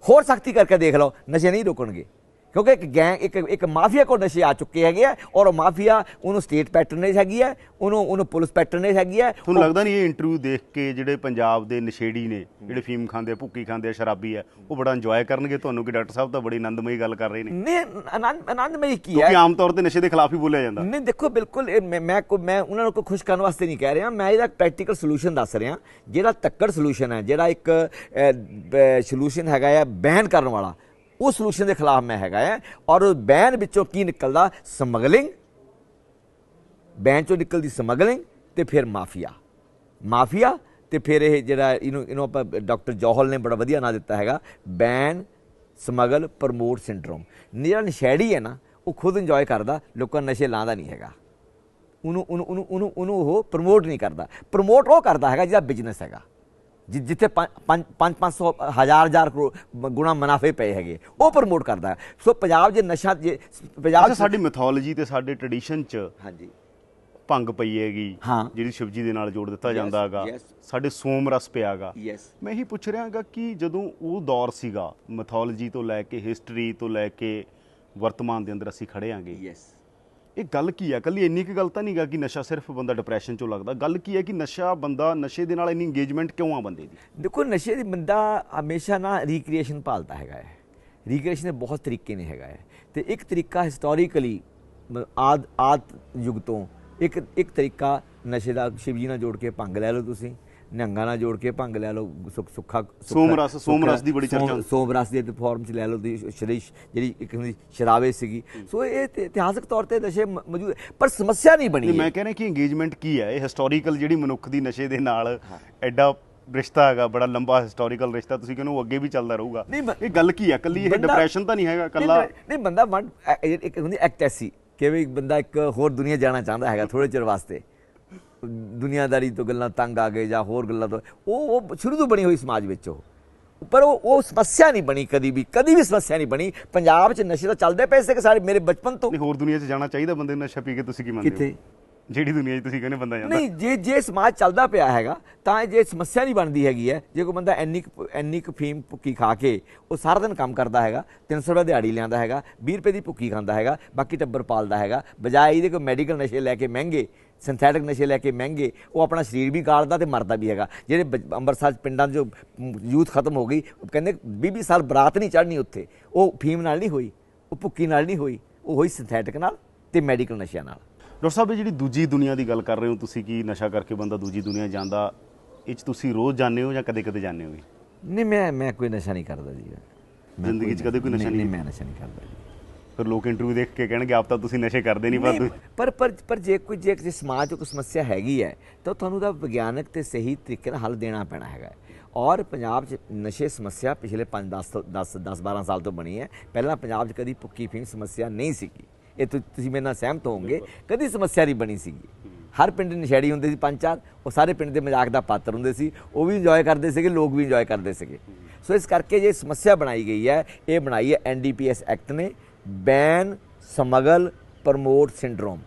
ਹੋਰ ਸਖਤੀ ਕਰਕੇ ਦੇਖ ਲਓ, ਨਸ਼ੇ ਨਹੀਂ ਰੁਕਣਗੇ। ਕਿਉਂਕਿ ਇੱਕ ਗੈਂਗ ਇੱਕ ਇੱਕ ਮਾਫੀਆ ਕੋਲ ਨਸ਼ੇ ਆ ਚੁੱਕੇ ਹੈਗੇ ਆ ਔਰ ਉਹ ਮਾਫੀਆ ਉਹਨੂੰ ਸਟੇਟ ਪੈਟਰਨੇਜ ਹੈਗੀ ਹੈ ਉਹਨੂੰ ਉਹਨੂੰ ਪੁਲਿਸ ਪੈਟਰਨੇਜ ਹੈਗੀ ਹੈ ਤੁਹਾਨੂੰ ਲੱਗਦਾ ਨਹੀਂ ਇਹ ਇੰਟਰਵਿਊ ਦੇਖ ਕੇ ਜਿਹੜੇ ਪੰਜਾਬ ਦੇ ਨਸ਼ੇੜੀ ਨੇ ਜਿਹੜੇ ਫੀਮ ਖਾਂਦੇ ਆ ਭੁੱਕੀ ਖਾਂਦੇ ਆ ਸ਼ਰਾਬੀ ਆ ਉਹ ਬੜਾ ਇੰਜੋਏ ਕਰਨਗੇ ਤੁਹਾਨੂੰ ਕਿ ਡਾਕਟਰ ਸਾਹਿਬ ਤਾਂ ਬੜੀ ਆਨੰਦਮਈ ਗੱਲ ਕਰ ਰਹੇ ਨੇ? ਨੇ ਆਨੰਦ ਆਨੰਦਮਈ ਕੀ ਕਿਉਂਕਿ ਹੈ? ਆਮ ਤੌਰ ਤੇ ਨਸ਼ੇ ਦੇ ਖਿਲਾਫ ਹੀ ਬੋਲਿਆ ਜਾਂਦਾ। ਨਹੀਂ ਦੇਖੋ ਬਿਲਕੁਲ ਮੈਂ ਕੋ ਮੈਂ ਉਹਨਾਂ ਨੂੰ ਕੋਈ ਖੁਸ਼ ਕਰਨ ਵਾਸਤੇ ਨਹੀਂ ਕਹਿ ਰਿਹਾ। ਮੈਂ ਇਹਦਾ ਪ੍ਰੈਕਟੀਕਲ ਸੋਲੂਸ਼ਨ ਦੱਸ ਰਿਹਾ। ਜਿਹੜਾ ਤੱਕੜ ਸੋਲੂਸ਼ਨ ਹੈ ਜਿਹੜਾ ਇੱਕ ਸੋਲੂਸ਼ਨ ਹੈਗਾ ਹੈ ਬੈਨ ਕਰਨ ਵਾਲਾ ਉਹ ਸੋਲੂਸ਼ਨ ਦੇ ਖਿਲਾਫ ਮੈਂ ਹੈਗਾ ਆ ਔਰ ਬੈਨ ਵਿੱਚੋਂ ਕੀ ਨਿਕਲਦਾ? ਸਮਗਲਿੰਗ। ਬੈਨ ਚੋਂ ਨਿਕਲਦੀ ਸਮਗਲਿੰਗ ਤੇ ਫਿਰ ਮਾਫੀਆ। ਮਾਫੀਆ ਤੇ ਫਿਰ ਇਹ ਜਿਹੜਾ ਇਹਨੂੰ ਇਹਨੂੰ ਆਪਾਂ ਡਾਕਟਰ ਜੋਹਲ ਨੇ ਬੜਾ ਵਧੀਆ ਨਾਂ ਦਿੱਤਾ ਹੈਗਾ। Ban, smuggle, promote syndrome. ਜਿਹੜਾ ਨਸ਼ੈੜੀ ਹੈ ਨਾ, ਉਹ ਖੁਦ ਇੰਜੋਏ ਕਰਦਾ, ਲੋਕਾਂ ਨਸ਼ੇ ਲਾਉਂਦਾ ਨਹੀਂ ਹੈਗਾ। ਉਹਨੂੰ ਉਹਨੂੰ ਉਹਨੂੰ ਉਹਨੂੰ ਉਹਨੂੰ ਉਹ ਪ੍ਰਮੋਟ ਨਹੀਂ ਕਰਦਾ। ਪ੍ਰਮੋਟ ਉਹ ਕਰਦਾ ਹੈਗਾ ਜਿਹਦਾ ਬਿਜ਼ਨਸ ਹੈਗਾ। ਜਿੱਥੇ 5 500 ਹਜ਼ਾਰ ਹਜ਼ਾਰ ਗੁਣਾ ਮੁਨਾਫੇ ਪਏ ਹੈਗੇ ਉਹ ਪ੍ਰਮੋਟ ਕਰਦਾ। ਸੋ ਪੰਜਾਬ ਜੇ ਨਸ਼ਾ ਜੇ ਪੰਜਾਬ ਸਾਡੀ ਮਿਥੋਲੋਜੀ ਤੇ ਸਾਡੇ ਟ੍ਰੈਡੀਸ਼ਨ ਚ ਹਾਂਜੀ ਭੰਗ ਪਈ ਹੈਗੀ। ਜਿਹੜੀ ਸ਼ਿਵਜੀ ਦੇ ਨਾਲ ਜੋੜ ਦਿੱਤਾ ਜਾਂਦਾ ਹੈਗਾ. ਸਾਡੇ ਸੋਮ ਰਸ ਪਿਆਗਾ ਮੈਂ ਇਹੀ ਪੁੱਛ ਰਿਹਾਗਾ ਕਿ ਜਦੋਂ ਉਹ ਦੌਰ ਸੀਗਾ ਮਿਥੋਲੋਜੀ ਤੋਂ ਲੈ ਕੇ ਹਿਸਟਰੀ ਤੋਂ ਲੈ ਕੇ ਵਰਤਮਾਨ ਦੇ ਅੰਦਰ ਅਸੀਂ ਖੜੇ ਆਂਗੇ ਯੈਸ ਇਹ ਗੱਲ ਕੀ ਹੈ ਕੱਲੀ ਇੰਨੀ ਕੁ ਗੱਲ ਤਾਂ ਨਹੀਂਗਾ ਕਿ ਨਸ਼ਾ ਸਿਰਫ ਬੰਦਾ ਡਿਪਰੈਸ਼ਨ ਚੋਂ ਲੱਗਦਾ। ਗੱਲ ਕੀ ਹੈ ਕਿ ਨਸ਼ਾ ਬੰਦਾ ਨਸ਼ੇ ਦੇ ਨਾਲ ਇੰਨੀ ਇੰਗੇਜਮੈਂਟ ਕਿਉਂ ਆ ਬੰਦੇ ਦੀ? ਦੇਖੋ, ਨਸ਼ੇ ਦੀ ਬੰਦਾ ਹਮੇਸ਼ਾ ਨਾ ਰੀਕ੍ਰੀਏਸ਼ਨ ਭਾਲਦਾ ਹੈਗਾ ਹੈ। ਰੀਕ੍ਰੀਏਸ਼ਨ ਦੇ ਬਹੁਤ ਤਰੀਕੇ ਨੇ ਹੈਗਾ ਹੈ। ਤੇ ਇੱਕ ਤਰੀਕਾ ਹਿਸਟੋਰੀਕਲੀ ਆਦ ਆਦ ਯੁੱਗ ਤੋਂ ਇੱਕ ਇੱਕ ਤਰੀਕਾ ਨਸ਼ੇ ਦਾ ਸ਼ਿਵਜੀ ਨਾਲ ਜੋੜ ਕੇ ਭੰਗ ਲੈ ਲਓ ਤੁਸੀਂ। ਨਿਹੰਗਾਂ ਨਾਲ ਜੋੜ ਕੇ ਭੰਗ ਲੈ ਲਓ ਸੁੱਖ ਸੋਮ ਰਸ- ਸੋਮ ਰਸ ਦੀ ਬੜੀ ਚਰਚਾ। ਸੋਮ- ਰਸ ਦੇ ਫਾਰਮ ਚ ਲੈ ਲਓ ਦੀ ਸ਼ਰੀਸ਼ ਜਿਹੜੀ ਇੱਕ ਸ਼ਰਾਵੇ ਸੀਗੀ। ਸੋ ਇਹ ਇਤਿਹਾਸਕ ਤੌਰ ਤੇ ਨਸ਼ੇ ਮੌਜੂਦ। ਪਰ ਸਮੱਸਿਆ ਨਹੀਂ ਬਣੀ। ਮੈਂ ਕਹਿ ਰਿਹਾ ਕਿ ਇੰਗੇਜਮੈਂਟ ਕੀ ਹੈ? ਇਹ ਹਿਸਟੋਰੀਕਲ ਜਿਹੜੀ ਮਨੁੱਖ ਦੀ ਨਸ਼ੇ ਦੇ ਨਾਲ ਐਡਾ ਰਿਸ਼ਤਾ ਹੈਗਾ ਬੜਾ ਲੰਬਾ ਹਿਸਟੋਰੀਕਲ ਰਿਸ਼ਤਾ ਤੁਸੀਂ ਕਹਿੰਦੇ ਹੋ ਅੱਗੇ ਵੀ ਚੱਲਦਾ ਰਹੂਗਾ। ਇਹ ਗੱਲ ਕੀ ਹੈ? ਕੱਲੀ ਇਹ ਡਿਪਰੈਸ਼ਨ ਤਾਂ ਨਹੀਂ ਹੈਗਾ ਕੱਲਾ ਨਹੀਂ, ਬੰਦਾ ਇੱਕ ਹੁੰਦੀ ਐਕਟ ਐਸੀ ਕਿ ਵੀ ਬੰਦਾ ਇੱਕ ਹੋਰ ਦੁਨੀਆ ਜਾਣਾ ਚਾਹੁੰਦਾ ਹੈਗਾ ਥੋੜੇ ਚਿਰ ਵਾਸਤੇ। ਦੁਨੀਆਦਾਰੀ ਤੋਂ ਗੱਲਾਂ ਤੰਗ ਆ ਗਏ ਜਾਂ ਹੋਰ ਗੱਲਾਂ ਤੋਂ ਉਹ ਉਹ ਸ਼ੁਰੂ ਤੋਂ ਬਣੀ ਹੋਈ ਸਮਾਜ ਵਿੱਚ ਉਹ। ਪਰ ਉਹ ਉਹ ਸਮੱਸਿਆ ਨਹੀਂ ਬਣੀ ਕਦੀ ਵੀ ਕਦੀ ਵੀ ਸਮੱਸਿਆ ਨਹੀਂ ਬਣੀ। ਪੰਜਾਬ 'ਚ ਨਸ਼ੇ ਤਾਂ ਚੱਲਦੇ ਪਏ ਸੀ ਕਿ ਸਾਰੇ ਮੇਰੇ ਬਚਪਨ ਤੋਂ। ਨਹੀਂ ਹੋਰ ਦੁਨੀਆ 'ਚ ਜਾਣਾ ਚਾਹੀਦਾ ਬੰਦੇ ਨੂੰ ਨਸ਼ਾ ਪੀ ਕੇ ਤੁਸੀਂ ਕੀ ਮੰਨਦੇ ਕਿੱਥੇ? ਜਿਹੜੀ ਦੁਨੀਆ 'ਚ ਤੁਸੀਂ ਕਹਿੰਦੇ ਬੰਦਾ ਜਾਂਦਾ। ਨਹੀਂ ਜੇ ਜੇ ਸਮਾਜ ਚੱਲਦਾ ਪਿਆ ਹੈਗਾ ਤਾਂ ਇਹ ਜੇ ਸਮੱਸਿਆ ਨਹੀਂ ਬਣਦੀ ਹੈਗੀ ਹੈ ਜੇ ਕੋਈ ਬੰਦਾ ਇੰਨੀ ਕੁ ਫੀਮ ਭੁੱਕੀ ਖਾ ਕੇ ਉਹ ਸਾਰਾ ਦਿਨ ਕੰਮ ਕਰਦਾ ਹੈਗਾ 300 ਰੁਪਏ ਦਿਹਾੜੀ ਲਿਆਂਦਾ ਹੈਗਾ 20 ਰੁਪਏ ਦੀ ਭੁੱਕੀ ਖਾਂਦਾ ਹੈਗਾ ਬਾਕੀ ਟੱਬਰ ਪਾਲਦਾ ਹੈਗਾ ਬਜਾਏ ਇਹਦੇ ਕੋਈ ਮੈਡੀਕਲ ਨਸ਼ੇ ਲੈ ਕੇ ਮਹਿੰਗੇ ਸਿੰਥੈਟਿਕ ਨਸ਼ੇ ਲੈ ਕੇ ਮਹਿੰਗੇ ਉਹ ਆਪਣਾ ਸਰੀਰ ਵੀ ਗਾਲਦਾ ਤੇ ਮਰਦਾ ਵੀ ਹੈਗਾ। ਜਿਹੜੇ ਅੰਮ੍ਰਿਤਸਰ 'ਚ ਪਿੰਡਾਂ 'ਚ ਜੋ ਯੂਥ ਖਤਮ ਹੋ ਗਈ ਕਹਿੰਦੇ 20 ਸਾਲ ਬਰਾਤ ਨਹੀਂ ਚੜ੍ਹਨੀ ਉੱਥੇ। ਉਹ ਫੀਮ ਨਾਲ ਨਹੀਂ ਹੋਈ ਉਹ ਭੁੱਕੀ ਨਾਲ ਨਹੀਂ ਹੋਈ ਉਹ ਹੋਈ ਸਿੰਥੈਟਿਕ ਨਾਲ ਤੇ ਮੈਡੀਕਲ ਨਸ਼ਿਆਂ ਨਾਲ। ਡਾਕਟਰ ਸਾਹਿਬ ਜਿਹੜੀ ਦੂਜੀ ਦੁਨੀਆ ਦੀ ਗੱਲ ਕਰ ਰਹੇ ਹੋ ਤੁਸੀਂ ਕਿ ਨਸ਼ਾ ਕਰਕੇ ਬੰਦਾ ਦੂਜੀ ਦੁਨੀਆ ਜਾਂਦਾ ਇਹ 'ਚ ਤੁਸੀਂ ਰੋਜ਼ ਜਾਂਦੇ ਹੋ ਜਾਂ ਕਦੇ-ਕਦੇ ਜਾਂਦੇ ਹੋ ਨਹੀਂ ਮੈਂ ਮੈਂ ਕੋਈ ਨਸ਼ਾ ਨਹੀਂ ਕਰਦਾ ਜੀ। ਜ਼ਿੰਦਗੀ 'ਚ ਕਦੇ ਕੋਈ ਨਸ਼ਾ ਨਹੀਂ ਨਹੀਂ ਮੈਂ ਨਸ਼ਾ ਨਹੀਂ ਕਰਦਾ ਜੀ। ਫਿਰ ਲੋਕ ਇੰਟਰਵਿਊ ਦੇਖ ਕੇ ਕਹਿਣਗੇ ਆਪ ਤਾਂ ਤੁਸੀਂ ਨਸ਼ੇ ਕਰਦੇ ਨਹੀਂ ਪਰ ਪਰ ਪਰ ਪਰ ਜੇ ਕੋਈ ਜੇ ਕਿਸੇ ਸਮਾਜ 'ਚ ਕੋਈ ਸਮੱਸਿਆ ਹੈਗੀ ਹੈ ਤਾਂ ਤੁਹਾਨੂੰ ਦਾ ਵਿਗਿਆਨਕ ਤੇ ਸਹੀ ਤਰੀਕੇ ਨਾਲ ਹੱਲ ਦੇਣਾ ਪੈਣਾ ਹੈਗਾ। ਔਰ ਪੰਜਾਬ 'ਚ ਨਸ਼ੇ ਸਮੱਸਿਆ ਪਿਛਲੇ 5 10 10 10 12 ਸਾਲ ਤੋਂ ਬਣੀ ਹੈ। ਪਹਿਲਾਂ ਪੰਜਾਬ 'ਚ ਕਦੀ ਭੁੱਕੀ ਫੀਮ ਸਮੱਸਿਆ ਨਹੀਂ ਸੀਗੀ। ਇਹ ਤੁਸੀਂ ਮੇਰੇ ਨਾਲ ਸਹਿਮਤ ਹੋਵੋਗੇ ਕਦੀ ਸਮੱਸਿਆ ਨਹੀਂ ਬਣੀ ਸੀਗੀ। ਹਰ ਪਿੰਡ ਨਸ਼ੇੜੀ ਹੁੰਦੇ ਸੀ ਪੰਜ ਚਾਰ ਉਹ ਸਾਰੇ ਪਿੰਡ ਦੇ ਮਜ਼ਾਕ ਦਾ ਪਾਤਰ ਹੁੰਦੇ ਸੀ। ਉਹ ਵੀ ਇੰਜੋਏ ਕਰਦੇ ਸੀਗੇ ਲੋਕ ਵੀ ਇੰਜੋਏ ਕਰਦੇ ਸੀਗੇ। ਸੋ ਇਸ ਕਰਕੇ ਜੇ ਸਮੱਸਿਆ ਬਣਾਈ ਗਈ ਹੈ ਇਹ ਬਣਾਈ ਹੈ ਐਨਡੀਪੀਐਸ ਐਕਟ ਨੇ। ਬੈਨ ਸਮਗਲ ਪ੍ਰਮੋਟ ਸਿੰਡਰੋਮ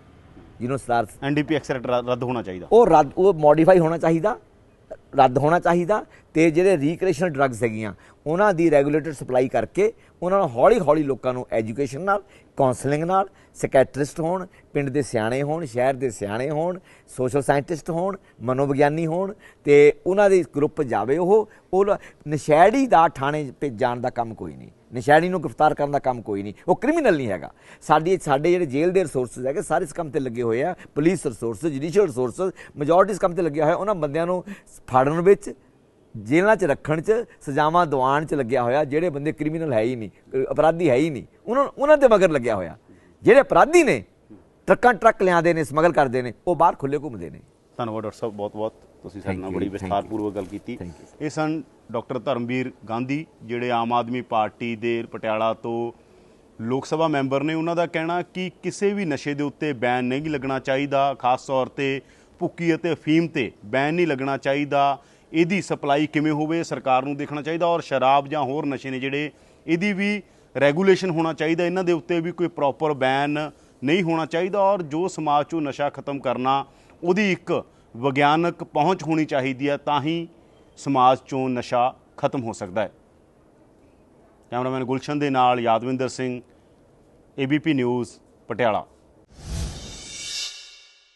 ਜਿਹਨੂੰ ਸਰਦਾਰ ਐਨਡੀਪੀ ਐਕਸੈਟ ਰੱਦ ਹੋਣਾ ਚਾਹੀਦਾ। ਉਹ ਰੱਦ ਉਹ ਮੋਡੀਫਾਈ ਹੋਣਾ ਚਾਹੀਦਾ ਰੱਦ ਹੋਣਾ ਚਾਹੀਦਾ ਤੇ ਜਿਹੜੇ ਰੀਕ੍ਰੀਏਸ਼ਨਲ ਡਰੱਗਸ ਹੈਗੀਆਂ ਉਹਨਾਂ ਦੀ ਰੈਗੂਲੇਟਡ ਸਪਲਾਈ ਕਰਕੇ ਉਹਨਾਂ ਨੂੰ ਹੌਲੀ ਹੌਲੀ ਲੋਕਾਂ ਨੂੰ ਐਜੂਕੇਸ਼ਨ ਨਾਲ ਕਾਉਂਸਲਿੰਗ ਨਾਲ ਸਕੈਟਰਿਸਟ ਹੋਣ ਪਿੰਡ ਦੇ ਸਿਆਣੇ ਹੋਣ ਸ਼ਹਿਰ ਦੇ ਸਿਆਣੇ ਹੋਣ ਸੋਸ਼ਲ ਸਾਇੰਟਿਸਟ ਹੋਣ ਮਨੋਵਿਗਿਆਨੀ ਹੋਣ ਤੇ ਉਹਨਾਂ ਦੇ ਗਰੁੱਪ ਜਾਵੇ ਉਹ ਉਹ ਨਸ਼ੈੜੀ ਦਾ ਥਾਣੇ 'ਤੇ ਜਾਣ ਦਾ ਕੰਮ ਕੋਈ ਨਹੀਂ। ਨਸ਼ੈੜੀ ਨੂੰ ਗ੍ਰਿਫਤਾਰ ਕਰਨ ਦਾ ਕੰਮ ਕੋਈ ਨਹੀਂ। ਉਹ ਕ੍ਰਿਮੀਨਲ ਨਹੀਂ ਹੈਗਾ। ਸਾਡੀ ਸਾਡੇ ਜਿਹੜੇ ਜੇਲ੍ਹ ਦੇ ਰਿਸੋਰਸਸ ਹੈਗੇ, ਸਾਰੇ ਇਸ ਕੰਮ ਤੇ ਲੱਗੇ ਹੋਏ ਆ। Police resources judicial resources majority ਇਸ ਕੰਮ ਤੇ ਲੱਗਿਆ ਹੋਇਆ। ਉਹਨਾਂ ਬੰਦਿਆਂ ਨੂੰ ਫੜਨ ਵਿੱਚ, ਜੇਲ੍ਹਾਂ 'ਚ ਰੱਖਣ 'ਚ, ਸਜ਼ਾਵਾਂ ਦਿਵਾਉਣ 'ਚ ਲੱਗਿਆ ਹੋਇਆ, ਜਿਹੜੇ ਬੰਦੇ ਕ੍ਰਿਮੀਨਲ ਹੈ ਹੀ ਨਹੀਂ ਅਪਰਾਧੀ ਹੈ ਹੀ ਨਹੀਂ। ਉਹਨਾਂ ਉਹਨਾਂ ਦੇ ਮਗਰ ਲੱਗਿਆ ਹੋਇਆ। ਜਿਹੜੇ ਅਪਰਾਧੀ ਨੇ, ਟਰੱਕਾਂ ਟਰੱਕ ਲਿਆਉਂਦੇ ਨੇ, ਸਮਗਲ ਕਰਦੇ ਨੇ, ਉਹ ਬਾਹਰ ਖੁੱਲੇ ਘੁੰਮਦੇ ਨੇ। ਧੰਨਵਾਦ ਡਾਕਟਰ ਸਾਹਿਬ ਬਹੁਤ ਬਹੁਤ ਤੁਸੀਂ ਸਾਡੇ ਨਾਲ ਬੜੀ. ਵਿਸਥਾਰਪੂਰਵਕ ਗੱਲ ਕੀਤੀ. ਇਹ ਸਨ ਡਾਕਟਰ ਧਰਮਵੀਰ ਗਾਂਧੀ ਜਿਹੜੇ ਆਮ ਆਦਮੀ ਪਾਰਟੀ ਦੇ ਪਟਿਆਲਾ ਤੋਂ ਲੋਕ ਸਭਾ ਮੈਂਬਰ ਨੇ ਉਹਨਾਂ ਦਾ ਕਹਿਣਾ ਕਿ ਕਿਸੇ ਵੀ ਨਸ਼ੇ ਦੇ ਉੱਤੇ ਬੈਨ ਨਹੀਂ ਲੱਗਣਾ ਚਾਹੀਦਾ ਖਾਸ ਤੌਰ ਤੇ ਭੁੱਕੀ ਅਤੇ ਅਫੀਮ ਤੇ ਬੈਨ ਨਹੀਂ ਲੱਗਣਾ ਚਾਹੀਦਾ ਇਹਦੀ ਸਪਲਾਈ ਕਿਵੇਂ ਹੋਵੇ ਸਰਕਾਰ ਨੂੰ ਦੇਖਣਾ ਚਾਹੀਦਾ ਔਰ ਸ਼ਰਾਬ ਜਾਂ ਹੋਰ ਨਸ਼ੇ ਨੇ ਜਿਹੜੇ ਇਹਦੀ ਵੀ ਰੈਗੂਲੇਸ਼ਨ ਹੋਣਾ ਚਾਹੀਦਾ ਇਹਨਾਂ ਦੇ ਉੱਤੇ ਵੀ ਕੋਈ ਪ੍ਰੋਪਰ ਬੈਨ ਨਹੀਂ ਹੋਣਾ ਚਾਹੀਦਾ ਔਰ ਜੋ ਸਮਾਜ 'ਚੋਂ ਨਸ਼ਾ ਖਤਮ ਕਰਨਾ ਉਹਦੀ ਇੱਕ ਵਿਗਿਆਨਕ ਪਹੁੰਚ ਹੋਣੀ ਚਾਹੀਦੀ ਹੈ, ਤਾਂ ਹੀ ਸਮਾਜ 'ਚੋਂ ਨਸ਼ਾ ਖਤਮ ਹੋ ਸਕਦਾ ਹੈ। ਕੈਮਰਾਮੈਨ ਗੁਲਸ਼ਨ ਦੇ ਨਾਲ ਯਾਦਵਿੰਦਰ ਸਿੰਘ ਏਬੀਪੀ ਨਿਊਜ਼ ਪਟਿਆਲਾ।